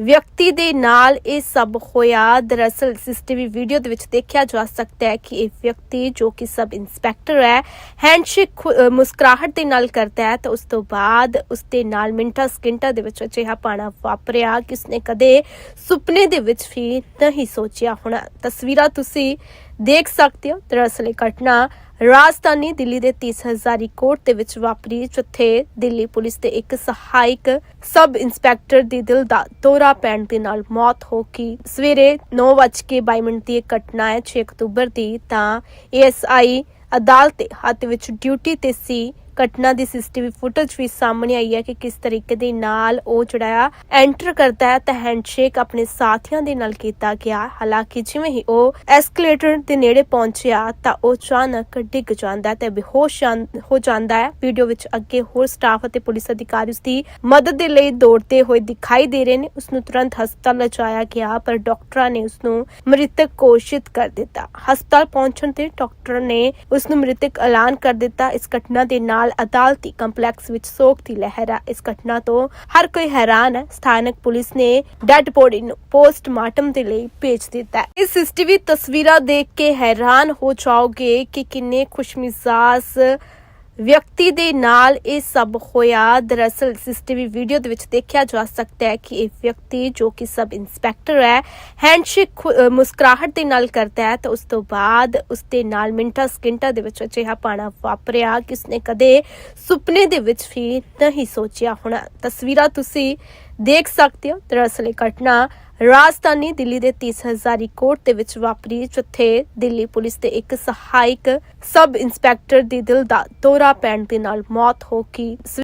ਵਿਅਕਤੀ ਦੇ ਨਾਲ ਇਹ ਸਭ ਹੋਇਆ। ਦਰਅਸਲ ਸੀਸੀਟੀਵੀ ਵੀਡੀਓ ਦੇ ਵਿੱਚ ਦੇਖਿਆ ਜਾ ਸਕਦਾ ਹੈ ਕਿ ਇਹ ਵਿਅਕਤੀ ਜੋ ਕਿ ਸਬ ਇੰਸਪੈਕਟਰ ਹੈ ਹੈਂਡਸ਼ੇਕ ਮੁਸਕਰਾਹਟ ਦੇ ਨਾਲ ਕਰਦਾ ਹੈ ਤਾਂ ਉਸ ਤੋਂ ਬਾਅਦ ਉਸ ਦੇ ਨਾਲ ਮਿੰਟਾਂ ਸਕਿੰਟਾਂ ਦੇ ਵਿੱਚ ਅਜਿਹਾ ਪਾਣਾ ਵਾਪਰਿਆ ਕਿ ਉਸਨੇ ਕਦੇ ਸੁਪਨੇ ਦੇ ਵਿੱਚ ਵੀ ਨਹੀਂ ਸੋਚਿਆ ਹੋਣਾ। ਤਸਵੀਰਾਂ ਤੁਸੀਂ ਦੇਖ ਸਕਦੇ ਹੋ। ਦਰਅਸਲ, ਇਹ ਘਟਨਾ ਰਾਜਧਾਨੀ ਦਿੱਲੀ ਦੇ 30000 ਕੋਰਟ ਦੇ ਵਿੱਚ ਵਾਪਰੀ, ਜਿੱਥੇ ਦਿੱਲੀ ਪੁਲਿਸ ਦੇ ਇੱਕ ਸਹਾਇਕ ਸਬ ਇੰਸਪੈਕਟਰ ਦੀ ਦਿਲ ਦਾ ਦੌਰਾ ਪੈਣ ਦੇ ਨਾਲ ਮੌਤ ਹੋ ਗਈ। ਸਵੇਰੇ 9:22 ਮਿੰਟ ਦੀ ਇਹ ਘਟਨਾ ਹੈ 6 ਅਕਤੂਬਰ ਦੀ। ਤਾਂ ਏਐਸਆਈ ਅਦਾਲਤ ਦੇ ਹੱਥ ਵਿੱਚ ਡਿਊਟੀ ਤੇ ਸੀ ਘਟਨਾ ਦੀ ਸੀਸੀਟੀਵੀ ਫੁਟੇਜ ਵੀ ਸਾਹਮਣੇ ਆਈ ਹੈ ਕਿ ਕਿਸ ਤਰੀਕੇ ਦੇ ਨਾਲ ਉਹ ਜਿਹੜਾ ਆ ਐਂਟਰ ਕਰਦਾ ਹੈ, ਤਾਂ ਹੈਂਡਸ਼ੇਕ ਆਪਣੇ ਸਾਥੀਆਂ ਦੇ ਨਾਲ ਕੀਤਾ ਗਿਆ। ਹਾਲਾਂਕਿ ਜਿਵੇਂ ਹੀ ਉਹ ਐਸਕੇਲੇਟਰ ਦੇ ਨੇੜੇ ਪਹੁੰਚਿਆ, ਤਾਂ ਉਹ ਅਚਾਨਕ ਡਿੱਗ ਜਾਂਦਾ ਤੇ ਬੇਹੋਸ਼ ਹੋ ਜਾਂਦਾ ਹੈ। ਵੀਡੀਓ ਵਿੱਚ ਅੱਗੇ ਹੋਰ ਸਟਾਫ ਅਤੇ ਪੁਲਿਸ ਅਧਿਕਾਰੀ ਉਸ ਦੀ ਮਦਦ ਦੇ ਲਈ ਦੌੜਦੇ ਹੋਏ ਦਿਖਾਈ ਦੇ ਰਹੇ ਨੇ। ਉਸ ਨੂੰ ਤੁਰੰਤ ਹਸਪਤਾਲ ਲਿਜਾਇਆ ਗਿਆ, ਪਰ ਡਾਕਟਰਾਂ ਨੇ ਉਸ ਨੂੰ ਮ੍ਰਿਤਕ ਘੋਸ਼ਿਤ ਕਰ ਦਿੱਤਾ। ਹਸਪਤਾਲ ਪਹੁੰਚਣ ਤੇ ਡਾਕਟਰ ਨੇ ਉਸ ਨੂੰ ਮ੍ਰਿਤਕ ਐਲਾਨ ਕਰ ਦਿੱਤਾ। ਇਸ ਘਟਨਾ ਦੇ ਨਾਲ ਅਦਾਲਤੀ ਕੰਪਲੈਕਸ ਵਿੱਚ ਸੋਗ ਦੀ ਲਹਿਰ ਹੈ ਇਸ ਘਟਨਾ ਤੋਂ ਹਰ ਕੋਈ ਹੈਰਾਨ ਹੈ ਸਥਾਨਕ ਪੁਲਿਸ ਨੇ ਡੈਡ ਬੋਡੀ ਨੂੰ ਪੋਸਟਮਾਰਟਮ ਦੇ ਲਈ ਭੇਜ ਦਿੱਤਾ। ਹੈ ਇਸ ਸੀਸੀਟੀਵੀ ਤਸਵੀਰਾਂ ਦੇਖ ਕੇ ਹੈਰਾਨ ਹੋ ਜਾਓਗੇ ਕਿ ਕਿੰਨੇ ਖੁਸ਼ਮਿਜ਼ਾਜ ਵਿਅਕਤੀ ਦੇ ਨਾਲ ਇਹ ਸਭ ਹੋਇਆ। ਦਰਅਸਲ ਸੀਸੀਟੀਵੀ ਵੀਡੀਓ ਦੇ ਵਿੱਚ ਦੇਖਿਆ ਜਾ ਸਕਦਾ ਹੈ ਕਿ ਇਹ ਵਿਅਕਤੀ ਜੋ ਕਿ ਸਬ ਇੰਸਪੈਕਟਰ ਹੈ ਹੈਂਡਸ਼ੇਕ ਮੁਸਕਰਾਹਟ ਦੇ ਨਾਲ ਕਰਦਾ ਹੈ ਤਾਂ ਉਸ ਤੋਂ ਬਾਅਦ ਉਸ ਦੇ ਨਾਲ ਮਿੰਟਾਂ ਸਕਿੰਟਾਂ ਦੇ ਵਿੱਚ ਅਜਿਹਾ ਪਾਣਾ ਵਾਪਰਿਆ ਕਿ ਉਸਨੇ ਕਦੇ ਸੁਪਨੇ ਦੇ ਵਿੱਚ ਵੀ ਨਹੀਂ ਸੋਚਿਆ ਹੋਣਾ। ਤਸਵੀਰਾਂ ਤੁਸੀਂ ਦੇਖ ਸਕਦੇ ਹੋ। ਦਰਅਸਲ, ਇਹ ਘਟਨਾ ਰਾਜਧਾਨੀ ਦਿੱਲੀ ਦੇ 30000 ਕੋਰਟ ਦੇ ਵਿੱਚ ਵਾਪਰੀ, ਜਿੱਥੇ ਦਿੱਲੀ ਪੁਲਿਸ ਦੇ ਇੱਕ ਸਹਾਇਕ ਸਬ ਇੰਸਪੈਕਟਰ ਦੀ ਦਿਲ ਦਾ ਦੌਰਾ ਪੈਣ ਦੇ ਨਾਲ ਮੌਤ ਹੋ ਗਈ।